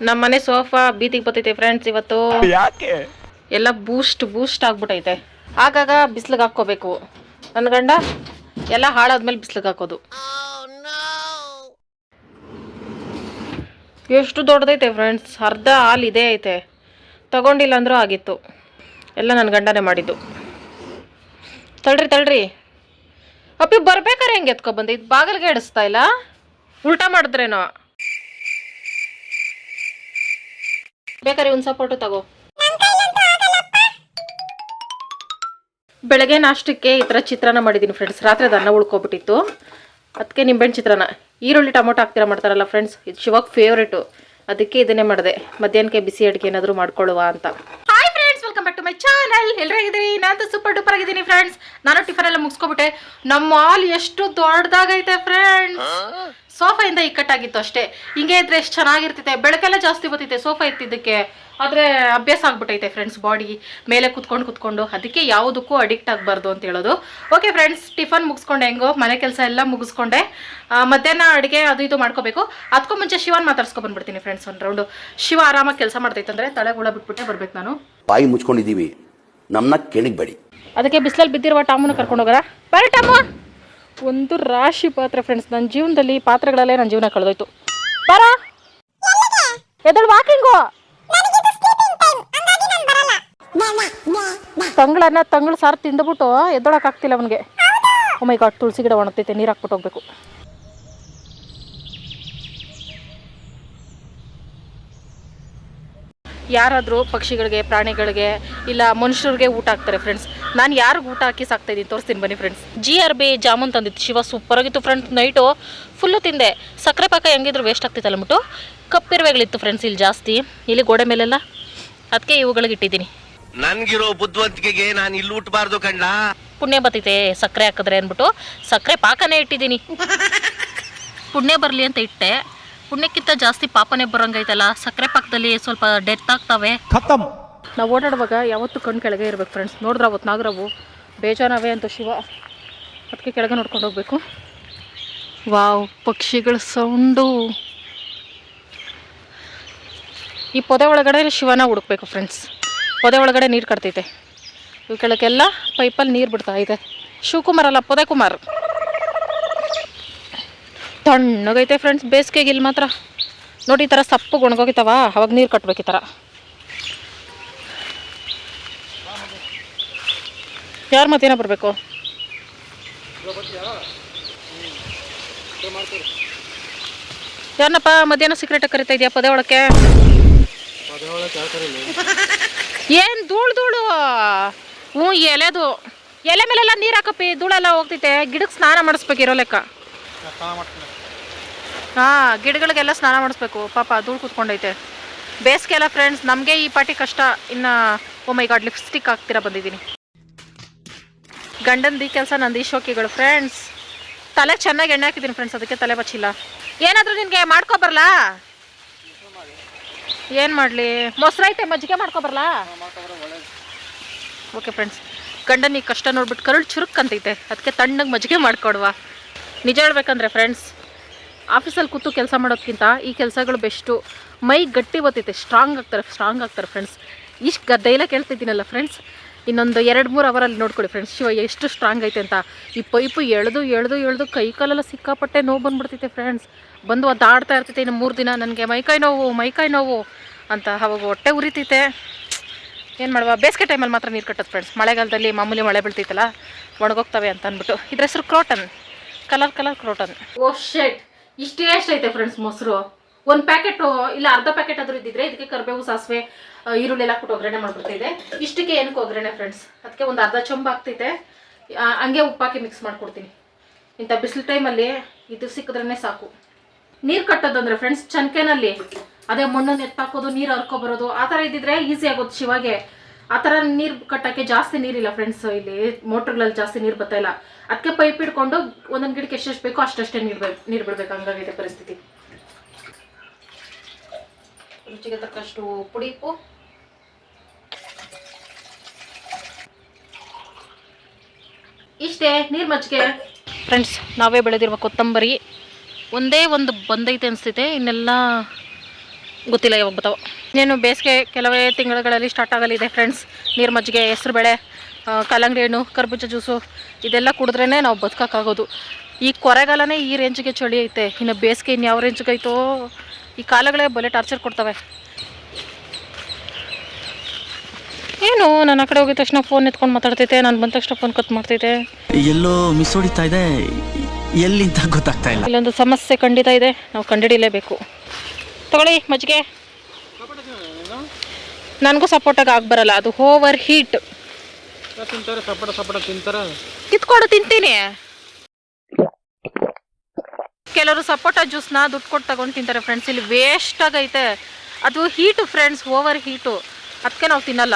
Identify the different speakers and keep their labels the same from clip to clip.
Speaker 1: ನಮ್ಮ ಮನೆ ಸೋಫಾ ಬೀದಿಗೆ ಬತ್ತೈತೆ ಫ್ರೆಂಡ್ಸ್ ಇವತ್ತು.
Speaker 2: ಯಾಕೆ?
Speaker 1: ಎಲ್ಲ ಬೂಸ್ಟ್ ಬೂಸ್ಟ್ ಆಗ್ಬಿಟ್ಟೈತೆ ಆಗಾಗ ಬಿಸ್ಲಿಗೆ ಹಾಕ್ಕೋಬೇಕು. ನನ್ನ ಗಂಡ ಎಲ್ಲ ಹಾಳಾದ್ಮೇಲೆ ಬಿಸ್ಲಿಗೆ ಹಾಕೋದು. ಎಷ್ಟು ದೊಡ್ಡದೈತೆ ಫ್ರೆಂಡ್ಸ್ ಅರ್ಧ ಹಾಲು ಇದೇ ಐತೆ. ತಗೊಂಡಿಲ್ಲ ಅಂದ್ರೂ ಆಗಿತ್ತು. ಎಲ್ಲ ನನ್ನ ಗಂಡನೇ ಮಾಡಿದ್ದು. ತಳ್ರಿ ತಳ್ರಿ. ಅಪ್ಪಿ ಬರ್ಬೇಕಾರೆ ಹೆಂಗೆ ಎತ್ಕೊಬಂದು ಇದು ಬಾಗಿಲಿಗೆ ಇಡಿಸ್ತಾ ಇಲ್ಲ? ಉಲ್ಟಾ ಮಾಡಿದ್ರೇನೋ? ಬೇಕಾರೆ ಒಂದು ಸಪೋರ್ಟ್ ತಗೋ. ಬೆಳಗ್ಗೆ ನಾಷ್ಟಕ್ಕೆ ಈ ಥರ ಚಿತ್ರಾನ್ನ ಮಾಡಿದ್ದೀನಿ ಫ್ರೆಂಡ್ಸ್ ರಾತ್ರಿ ಅದು ಅನ್ನ ಉಳ್ಕೊಬಿಟ್ಟಿತ್ತು. ಅದಕ್ಕೆ ನಿಂಬೆಹಣ್ಣು ಚಿತ್ರಾನ್ನ. ಈರುಳ್ಳಿ ಟೊಮೊಟೊ ಹಾಕ್ತೀರ ಮಾಡ್ತಾರಲ್ಲ ಫ್ರೆಂಡ್ಸ್ ಇದು ಶಿವಾಗ ಫೇವ್ರೇಟು ಅದಕ್ಕೆ ಇದನ್ನೇ ಮಾಡಿದೆ. ಮಧ್ಯಾಹ್ನಕ್ಕೆ ಬಿಸಿ ಅಡುಗೆ ಏನಾದರೂ ಮಾಡ್ಕೊಳ್ಳುವ ಅಂತ hi friends welcome back to my channel ಎಲ್ಲರಾಗಿದ್ದೀರಿ ನಾನು ಸೂಪರ್ ಡೂಪರ್ ಆಗಿದ್ದೀನಿ ಫ್ರೆಂಡ್ಸ್ ನಾನು ಟಿಫನ್ ಎಲ್ಲ ಮುಗಿಸ್ಕೊಬಿಟ್ಟೆ. ನಮ್ಮ ಹಾಲ್ ಎಷ್ಟು ದೊಡ್ಡದಾಗೈತೆ ಫ್ರೆಂಡ್ಸ್ ಸೋಫಾಯಿಂದ ಇಕ್ಕಟ್ಟಾಗಿತ್ತು ಅಷ್ಟೇ. ಹಿಂಗೆ ಇದ್ರೆ ಎಷ್ಟು ಚೆನ್ನಾಗಿರ್ತೈತೆ ಬೆಳಕೆಲ್ಲ ಜಾಸ್ತಿ ಬರ್ತೈತೆ ಸೋಫಾ ಎತ್ತಿದ್ದಕ್ಕೆ ಆದರೆ ಅಭ್ಯಾಸ ಆಗ್ಬಿಟ್ಟೈತೆ ಫ್ರೆಂಡ್ಸ್ ಬಾಡಿ ಮೇಲೆ ಕುತ್ಕೊಂಡು ಕುತ್ಕೊಂಡು. ಅದಕ್ಕೆ ಯಾವುದಕ್ಕೂ ಅಡಿಕ್ಟ್ ಆಗಬಾರ್ದು ಅಂತ ಹೇಳೋದು. ಓಕೆ ಫ್ರೆಂಡ್ಸ್ ಟಿಫನ್ ಮುಗಿಸ್ಕೊಂಡೆ ಹೆಂಗೋ. ಮನೆ ಕೆಲಸ ಎಲ್ಲ ಮುಗಿಸ್ಕೊಂಡೆ. ಮಧ್ಯಾಹ್ನ ಅಡುಗೆ ಅದು ಇದು ಮಾಡ್ಕೋಬೇಕು. ಅದಕ್ಕೂ ಮುಂಚೆ ಶಿವನ್ ಮಾತಾಡ್ಸ್ಕೊ ಬಂದ್ಬಿಡ್ತೀನಿ ಫ್ರೆಂಡ್ಸ್ ಒಂದು ರೌಂಡು ಶಿವ ಆರಾಮಾಗಿ ಕೆಲಸ ಮಾಡ್ತೈತಂದ್ರೆ ತಲೆ ತಳೆಗುಳ ಬಿಟ್ಬಿಟ್ಟೆ ಬರ್ಬೇಕು ನಾನು.
Speaker 3: ಬಾಯಿ ಮುಚ್ಕೊಂಡಿದ್ದೀವಿ. ನಮ್ಮನ್ನ ಕೆಣಿಗ್ಬೇಡಿ.
Speaker 1: ಅದಕ್ಕೆ ಬಿಸಿಲಲ್ಲಿ ಬಿದ್ದಿರುವ ಟಾಮನ್ನು ಕರ್ಕೊಂಡು ಹೋಗೋರ ಬರ ಟಾಮು. ಒಂದು ರಾಶಿ ಪಾತ್ರೆ ಫ್ರೆಂಡ್ಸ್ ನನ್ನ ಜೀವನದಲ್ಲಿ ಪಾತ್ರೆಗಳಲ್ಲೇ ನನ್ನ ಜೀವನ ಕಳೆದೋಯ್ತು. ಬರ. ಎದಳು ವಾಕಿಂಗು ತಂಗಳನ್ನ ತಂಗಳು ಸಾರು ತಿಂದ್ಬಿಟ್ಟು ಎದ್ದೊಳಕ್ ಆಗ್ತಿಲ್ಲ ಅವನಿಗೆ ಒಮ್ಮೆ ಗಾಡ್ ತುಳಸಿ ಗಿಡ ಒಣಗ್ತೈತೆ, ನೀರು ಹಾಕ್ಬಿಟ್ಟು ಹೋಗ್ಬೇಕು. ಯಾರಾದರೂ ಪಕ್ಷಿಗಳಿಗೆ ಪ್ರಾಣಿಗಳಿಗೆ ಇಲ್ಲ ಮನುಷ್ಯರಿಗೆ ಊಟ ಹಾಕ್ತಾರೆ ಫ್ರೆಂಡ್ಸ್ ನಾನು ಯಾರಿಗೆ ಊಟ ಹಾಕಿ ಸಾಕ್ತಾ ಇದ್ದೀನಿ ತೋರಿಸ್ತೀನಿ ಬನ್ನಿ friends G R B jamun ತಂದಿತ್ತು. ಶಿವ ಸೂಪರ್ ಆಗಿತ್ತು ಫ್ರೆಂಡ್ಸ್ ನೈಟು ಫುಲ್ಲು ತಿಂದೆ. ಸಕ್ಕರೆ ಪಾಕ ಹೆಂಗಿದ್ರು ವೇಸ್ಟ್ ಆಗ್ತಿತ್ತಲ್ಲ ಅಂದ್ಬಿಟ್ಟು ಕಪ್ಪಿರುವೆಗಳಿತ್ತು ಫ್ರೆಂಡ್ಸ್ ಇಲ್ಲಿ ಜಾಸ್ತಿ. ಇಲ್ಲಿ ಗೋಡೆ ಮೇಲೆಲ್ಲ. ಅದಕ್ಕೆ ಇವುಗಳಿಗೆ ಇಟ್ಟಿದ್ದೀನಿ.
Speaker 2: ನನ್ಗಿರೋ ಬುದ್ಧಿವಂತಿಕೆಗೆ ನಾನು ಇಲ್ಲಿ ಊಟಬಾರ್ದು ಕಂಡ
Speaker 1: ಪುಣ್ಯ ಬರ್ತೈತೆ ಸಕ್ಕರೆ ಹಾಕಿದ್ರೆ ಅಂದ್ಬಿಟ್ಟು. ಸಕ್ಕರೆ ಪಾಕನೇ ಇಟ್ಟಿದ್ದೀನಿ. ಪುಣ್ಯ ಬರಲಿ ಅಂತ ಇಟ್ಟೆ. ಪುಣ್ಯಕ್ಕಿಂತ ಜಾಸ್ತಿ ಪಾಪನೇ ಬರೋಂಗೈತಲ್ಲ ಸಕ್ಕರೆ ಪಾಕದಲ್ಲಿ ಸ್ವಲ್ಪ ಡೆತ್ ಆಗ್ತವೆ.
Speaker 2: ಖತಮ್
Speaker 1: ನಾವು ಓಡಾಡುವಾಗ ಯಾವತ್ತೂ ಕಣ್ಣು ಕೆಳಗೆ ಇರ್ಬೇಕು ಫ್ರೆಂಡ್ಸ್ ನೋಡಿದ್ರೆ ಅವತ್ತು ನಾಗರವು ಬೇಜಾನವೇ ಅಂತ ಶಿವ. ಅದಕ್ಕೆ ಕೆಳಗೆ ನೋಡ್ಕೊಂಡು ಹೋಗ್ಬೇಕು. ವಾವ್ ಪಕ್ಷಿಗಳ ಸೌಂಡು ಈ ಪೊದೆ ಒಳಗಡೆ ಶಿವನ ಹುಡುಕ್ಬೇಕು ಫ್ರೆಂಡ್ಸ್ ಪೊದೆ ಒಳಗಡೆ ನೀರು ಕಟ್ತೈತೆ. ಇವು ಕೆಳಕ್ಕೆಲ್ಲ ಪೈಪಲ್ಲಿ ನೀರು ಬಿಡ್ತಾ ಇದೆ. ಶಿವಕುಮಾರ್ ಅಲ್ಲ ಪೊದೆ ಕುಮಾರ್. ತಣ್ಣಗೈತೆ ಫ್ರೆಂಡ್ಸ್ ಬೇಸಿಗೆಗೆ ಇಲ್ಲಿ ಮಾತ್ರ. ನೋಡಿ ಈ ಥರ ಸಪ್ಪು ಒಣಗೋಗಿತಾವ ಅವಾಗ ನೀರು ಕಟ್ಬೇಕು ಈ ಥರ ಯಾರು ಮತ್ತೇನೋ ಬರಬೇಕು? ಯಾರನ್ನಪ್ಪ ಮಧ್ಯಾಹ್ನ ಸೀಕ್ರೆಟ್ ಕರಿತಾ ಇದೆಯಾ ಪದೇ ಒಳಕ್ಕೆ? ಏನು ಧೂಳು ಧೂಳು? ಹ್ಞೂ ಎಲೆದು. ಎಲೆ ಮೇಲೆಲ್ಲ ನೀರು ಹಾಕಪ್ಪಿ, ಧೂಳೆಲ್ಲ ಹೋಗ್ತೈತೆ. ಗಿಡಕ್ಕೆ ಸ್ನಾನ ಮಾಡಿಸ್ಬೇಕು ಇರೋ ಲೆಕ್ಕ. ಹಾಂ, ಗಿಡಗಳಿಗೆಲ್ಲ ಸ್ನಾನ ಮಾಡಿಸ್ಬೇಕು. ಪಾಪ ಧೂಳು ಕೂತ್ಕೊಂಡೈತೆ. ಬೇಸಿಗೆ ಎಲ್ಲ ಫ್ರೆಂಡ್ಸ್ ನಮಗೆ ಈ ಪಾಟಿ ಕಷ್ಟ. ಇನ್ನು ಒಮ್ಮೆ ಗಾಡ್ ಲಿಪ್ಸ್ಟಿಕ್ ಹಾಕ್ತೀರಾ ಬಂದಿದ್ದೀನಿ. ಗಂಡಂದು ದಿ ಕೆಲಸ, ನಂದು ಶೋಕಿಗಳು ಫ್ರೆಂಡ್ಸ್ ತಲೆ ಚೆನ್ನಾಗಿ ಎಣ್ಣೆ ಹಾಕಿದ್ದೀನಿ ಫ್ರೆಂಡ್ಸ್ ಅದಕ್ಕೆ ತಲೆ ಬಚ್ಚಿಲ್ಲ. ಏನಾದರೂ ನಿನಗೆ ಮಾಡ್ಕೋ ಬರಲಾ? ಏನು ಮಾಡಲಿ? ಮೊಸರೈತೆ ಮಜ್ಜಿಗೆ ಮಾಡ್ಕೋ ಬರಲಾ? ಓಕೆ ಫ್ರೆಂಡ್ಸ್ ಗಂಡನ ಈ ಕಷ್ಟ ನೋಡ್ಬಿಟ್ಟು ಕರುಳು ಚುರುಕ್ ಅಂತೈತೆ ಅದಕ್ಕೆ ತಣ್ಣಗೆ ಮಜ್ಜಿಗೆ ಮಾಡ್ಕೊಡುವ. ನಿಜ ಹೇಳ್ಬೇಕಂದ್ರೆ ಫ್ರೆಂಡ್ಸ್ ಆಫೀಸಲ್ಲಿ ಕೂತು ಕೆಲಸ ಮಾಡೋದಕ್ಕಿಂತ ಈ ಕೆಲಸಗಳು ಬೆಸ್ಟು. ಮೈ ಗಟ್ಟಿ ಬರ್ತೈತೆ ಸ್ಟ್ರಾಂಗ್ ಆಗ್ತಾರೆ ಸ್ಟ್ರಾಂಗ್ ಆಗ್ತಾರೆ ಫ್ರೆಂಡ್ಸ್ ಇಷ್ಟು ಗದ್ದೆಲ್ಲ ಕೇಳ್ತಿದ್ದೀನಲ್ಲ ಫ್ರೆಂಡ್ಸ್ ಇನ್ನೊಂದು ಎರಡು ಮೂರು ಅವರಲ್ಲಿ ನೋಡ್ಕೊಳ್ಳಿ ಫ್ರೆಂಡ್ಸ್ ಶಿವ, ಎಷ್ಟು ಸ್ಟ್ರಾಂಗ್ ಐತೆ ಅಂತ. ಈ ಪೈಪು ಎಳೆದು ಎಳೆದು ಎಳೆದು ಕೈ ಕಾಲೆಲ್ಲ ಸಿಕ್ಕಾಪಟ್ಟೆ ನೋವು ಬಂದುಬಿಡ್ತೈತೆ ಫ್ರೆಂಡ್ಸ್ ಬಂದು ಒದ್ದಾಡ್ತಾ ಇರ್ತೈತೆ ಇನ್ನು ಮೂರು ದಿನ. ನನಗೆ ಮೈಕೈ ನೋವು ಮೈಕೈ ನೋವು ಅಂತ ಅವಾಗ ಹೊಟ್ಟೆ ಉರಿತೈತೆ. ಏನು ಮಾಡುವ? ಬೇಸಿಗೆ ಟೈಮಲ್ಲಿ ಮಾತ್ರ ನೀರು ಕಟ್ಟೋದು ಫ್ರೆಂಡ್ಸ್ ಮಳೆಗಾಲದಲ್ಲಿ ಮಾಮೂಲಿ ಮಳೆ ಬೀಳ್ತೈತಲ್ಲ, ಒಣಗೋಗ್ತವೆ ಅಂತ ಅಂದ್ಬಿಟ್ಟು. ಇದ್ರ ಹೆಸರು ಕ್ರೋಟನ್. Colour colour croton. ಓ ಶೆಟ್ ಇಷ್ಟೇ ಐತೆ ಫ್ರೆಂಡ್ಸ್ ಮೊಸರು. ಒಂದು ಪ್ಯಾಕೆಟ್ ಇಲ್ಲ ಅರ್ಧ ಪ್ಯಾಕೆಟ್ ಆದರೂ ಇದ್ದಿದ್ರೆ ಇದಕ್ಕೆ ಕರಿಬೇವು, ಸಾಸಿವೆ ಈರುಳ್ಳಿ ಎಲ್ಲ ಕೊಟ್ಟು ಒಗ್ಗರಣೆ ಮಾಡಿಬಿಡ್ತಿದೆ ಇಷ್ಟಕ್ಕೆ ಏನಕ್ಕೆ ಒಗ್ಗರಣೆ ಫ್ರೆಂಡ್ಸ್ ಅದಕ್ಕೆ ಒಂದು ಅರ್ಧ ಚೊಂಬ ಆಗ್ತೈತೆ. ಹಂಗೆ ಉಪ್ಪಾಕಿ ಮಿಕ್ಸ್ ಮಾಡಿಕೊಡ್ತೀನಿ. ಇಂಥ ಬಿಸಿಲು ಟೈಮಲ್ಲಿ ಇದು ಸಿಕ್ಕಿದ್ರೇ ಸಾಕು. ನೀರು ಕಟ್ಟೋದಂದ್ರೆ ಫ್ರೆಂಡ್ಸ್ ಚನ್ಕೆನಲ್ಲಿ. ಅದೇ ಮಣ್ಣನ್ನು ಎತ್ತಾಕೋದು ನೀರು ಹರ್ಕೊಬರೋದು ಆ ಥರ ಇದ್ದಿದ್ರೆ ಈಸಿ ಆಗೋದು ಶಿವಾಗೆ. ಆ ಥರ ನೀರು ಕಟ್ಟಕ್ಕೆ ಜಾಸ್ತಿ ನೀರಿಲ್ಲ ಫ್ರೆಂಡ್ಸ್ ಇಲ್ಲಿ ಮೋಟ್ರ್ಗಳಲ್ಲಿ ಜಾಸ್ತಿ ನೀರು ಬರ್ತಾ ಇಲ್ಲ. ಅದಕ್ಕೆ ಪೈಪ್ ಇಟ್ಕೊಂಡು ಒಂದೊಂದು ಗಿಡಕ್ಕೆ ಎಷ್ಟೆಷ್ಟು ಬೇಕೋ ಅಷ್ಟಷ್ಟೇ ನೀರು ನೀರ್ ನೀರು ಬಿಡ್ಬೇಕು ಹಂಗಾಗಿದೆ ಪರಿಸ್ಥಿತಿ. ರುಚಿಗೆ ತಕ್ಕಷ್ಟು ಪುಡಿ ಉಪ್ಪು. ಇಷ್ಟೇ, ನೀರು ಮಜ್ಜಿಗೆ. ಫ್ರೆಂಡ್ಸ್ ನಾವೇ ಬೆಳೆದಿರುವ ಕೊತ್ತಂಬರಿ ಒಂದೇ ಒಂದು ಬಂದೈತೆ ಅನಿಸ್ತೈತೆ ಇನ್ನೆಲ್ಲ ಗೊತ್ತಿಲ್ಲ ಯಾವಾಗ ಬರ್ತಾವ. ಇನ್ನೇನು ಬೇಸಿಗೆ ಕೆಲವೇ ತಿಂಗಳುಗಳಲ್ಲಿ ಸ್ಟಾರ್ಟ್ ಆಗಲಿದೆ ಫ್ರೆಂಡ್ಸ್ ನೀರು ಮಜ್ಜಿಗೆ ಹೆಸರು ಬೇಳೆ ಕಲ್ಲಂಗಡಿ ಹಣ್ಣು ಕರ್ಬೂಜ ಜ್ಯೂಸು ಇದೆಲ್ಲ ಕುಡಿದ್ರೇ ನಾವು ಬದುಕೋಕ್ಕಾಗೋದು. ಈ ಕೊರೆಗಾಲನೇ ಈ ರೇಂಜ್ಗೆ ಚಳಿ ಐತೆ ಇನ್ನು ಬೇಸಿಗೆ ಇನ್ನು ಯಾವ ರೇಂಜಿಗೆ ಐತೋ? ಈ ಕಾಲಗಳೇ ಬಲೆ ಟಾರ್ಚರ್ ಕೊಡ್ತವೆ. ಏನು ನನ್ನ ಕಡೆ ಹೋಗಿದ ತಕ್ಷಣ ಫೋನ್ ಎತ್ಕೊಂಡು ಮಾತಾಡ್ತೈತೆ ನಾನು ಬಂದ ತಕ್ಷಣ ಫೋನ್ ಕಟ್ ಮಾಡ್ತೈತೆ
Speaker 4: ಎಲ್ಲೋ ಮಿಸ್ ಹೊಡಿತಾ ಇದೆ? ಎಲ್ಲಿಂದ ಗೊತ್ತಾಗ್ತಾ ಇಲ್ಲ?
Speaker 1: ಇಲ್ಲೊಂದು ಸಮಸ್ಯೆ ಖಂಡಿತ ಇದೆ. ನಾವು ಕಂಡಿಡಿಲೇಬೇಕು ತಗೊಳ್ಳಿ ಮಜ್ಜಿಗೆ. ನನಗೂ ಸಪೋರ್ಟಾಗಿ ಆಗಿ ಬರಲ್ಲ ಅದು ಓವರ್ ಹೀಟ್
Speaker 5: ತಿಂತಾರೆ ಸಪೋಟ ಸಪೋಟ ತಿಂತಾರೆ.
Speaker 1: ಕಿತ್ಕೊಂಡು ತಿಂತೀನಿ. ಕೆಲವರು ಸಪೋಟ ಜ್ಯೂಸ್ನ ದುಡ್ಡು ಕೊಟ್ಟು ತಗೊಂಡು ತಿಂತಾರೆ ಫ್ರೆಂಡ್ಸ್ ಇಲ್ಲಿ ವೇಸ್ಟ್ ಆಗೈತೆ ಅದು ಹೀಟು ಫ್ರೆಂಡ್ಸ್ ಓವರ್ ಹೀಟು ಅದಕ್ಕೆ ನಾವು ತಿನ್ನಲ್ಲ.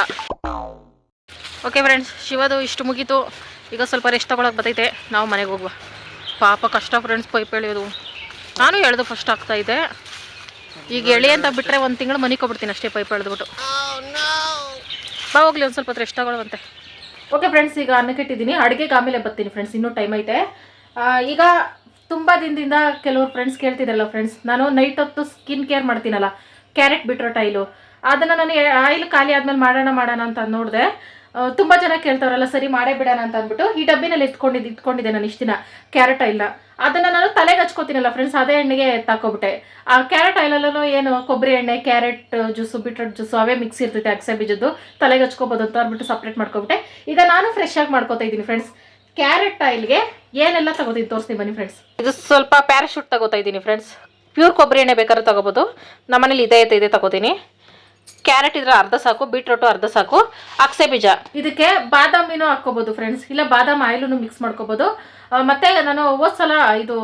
Speaker 1: ಓಕೆ ಫ್ರೆಂಡ್ಸ್ ಶಿವದು ಇಷ್ಟು ಮುಗೀತು. ಈಗ ಸ್ವಲ್ಪ ರೆಸ್ಟ್ ತಗೊಳಕ್ಕೆ ಬರ್ತೈತೆ ನಾವು ಮನೆಗೆ ಹೋಗುವ. ಪಾಪ ಕಷ್ಟ ಫ್ರೆಂಡ್ಸ್ ಪೈಪ್ ಎಳೆಯೋದು. ನಾನು ಎಳೆದು ಫಸ್ಟ್ ಆಗ್ತಾ ಇದೆ. ಈಗ ಎಳೆ ಅಂತ ಬಿಟ್ರೆ ಒಂದು ತಿಂಗಳು ಮನಿ ಕೊಬಿಡ್ತೀನಿ ಅಷ್ಟೇ ಪೈಪ್ ಎಳೆದ್ಬಿಟ್ಟು. ಬಾ ಹೋಗ್ಲಿ ಒಂದು ಸ್ವಲ್ಪ ರೆಸ್ಟ್ ತಗೊಳ್ಳುವಂತೆ. ಓಕೆ ಫ್ರೆಂಡ್ಸ್ ಈಗ ಅನ್ನಕ್ಕೆ ಇಟ್ಟಿದ್ದೀನಿ. ಅಡುಗೆಗೆ ಆಮೇಲೆ ಬರ್ತೀನಿ ಫ್ರೆಂಡ್ಸ್ ಇನ್ನೂ ಟೈಮ್ ಐತೆ. ಈಗ ತುಂಬ ದಿನದಿಂದ ಕೆಲವರು ಫ್ರೆಂಡ್ಸ್ ಕೇಳ್ತಿದ್ರಲ್ಲ ಫ್ರೆಂಡ್ಸ್ ನಾನು ನೈಟ್ ಹೊತ್ತು ಸ್ಕಿನ್ ಕೇರ್ ಮಾಡ್ತೀನಲ್ಲ ಕ್ಯಾರೆಟ್ ಬಿಟ್ರೋಟ್ ಆಯಿಲು ಅದನ್ನು ನಾನು ಆಯಿಲ್ ಖಾಲಿ ಆದ್ಮೇಲೆ ಮಾಡೋಣ ಮಾಡೋಣ ಅಂತ ನೋಡಿದೆ. ತುಂಬ ಜನ ಕೇಳ್ತಾರಲ್ಲ ಸರಿ ಮಾಡೇ ಬಿಡೋಣ ಅಂತ ಅಂದ್ಬಿಟ್ಟು ಈ ಡಬ್ಬಿನಲ್ಲಿ ಇಟ್ಕೊಂಡಿದ್ದು ಇಟ್ಕೊಂಡಿದ್ದೆ ನಾನು ಇಷ್ಟು ದಿನ ಕ್ಯಾರೆಟ್ ಆಯಿಲ್ನ ಅದನ್ನು ನಾನು ತಲೆಗೆ ಹಚ್ಕೋತೀನಲ್ಲ ಫ್ರೆಂಡ್ಸ್ ಅದೇ ಎಣ್ಣೆಗೆ ತಾಕೋಬಿಟ್ಟೆ. ಆ ಕ್ಯಾರೆಟ್ ಆಯಿಲಲ್ಲೂ ಏನು ಕೊಬ್ಬರಿ ಎಣ್ಣೆ ಕ್ಯಾರೆಟ್ ಜ್ಯೂಸು ಬಿಟ್ರೋಟ್ ಜ್ಯೂಸು ಅವೇ ಮಿಕ್ಸ್ ಇರ್ತೈತೆ ಅಕ್ಸೆ ಬೀಜದ್ದು. ತಲೆಗೆ ಹಚ್ಕೋಬೋದು ಅಂತ ಅಂದ್ಬಿಟ್ಟು ಸಪ್ರೇಟ್ ಮಾಡ್ಕೊಬಿಟ್ಟೆ. ಈಗ ನಾನು ಫ್ರೆಶ್ ಆಗಿ ಮಾಡ್ಕೋತಾ ಇದ್ದೀನಿ ಫ್ರೆಂಡ್ಸ್ ಕ್ಯಾರೆಟ್ ಆಯಿಲ್ಗೆ ಏನೆಲ್ಲ ತಗೋತೀನಿ ತೋರಿಸ್ತೀನಿ ಬನ್ನಿ ಫ್ರೆಂಡ್ಸ್ ಇದು ಸ್ವಲ್ಪ ಪ್ಯಾರಾಶೂಟ್ ತಗೋತಾ ಇದ್ದೀನಿ ಫ್ರೆಂಡ್ಸ್ ಪ್ಯೂರ್ ಕೊಬ್ಬರಿ ಎಣ್ಣೆ ಬೇಕಾದ್ರೆ ತಗೋಬೋದು. ನಮ್ಮನೇಲಿ ಇದೇ, ಇದೆ ಇದೆ ತಗೋತೀನಿ. ಕ್ಯಾರೆಟ್ ಇದ್ರೆ ಅರ್ಧ ಸಾಕು ಬೀಟ್ರೋಟು ಅರ್ಧ ಸಾಕು ಅಕ್ಸೆ ಬೀಜ. ಇದಕ್ಕೆ ಬಾದಾಮಿನೂ ಹಾಕ್ಕೋಬೋದು ಫ್ರೆಂಡ್ಸ್ ಇಲ್ಲ ಬಾದಾಮ್ ಆಯಿಲೂ ಮಿಕ್ಸ್ ಮಾಡ್ಕೋಬೋದು. ಮತ್ತೆ ನಾನು ಹೋದ್ ಸಲ ಇದು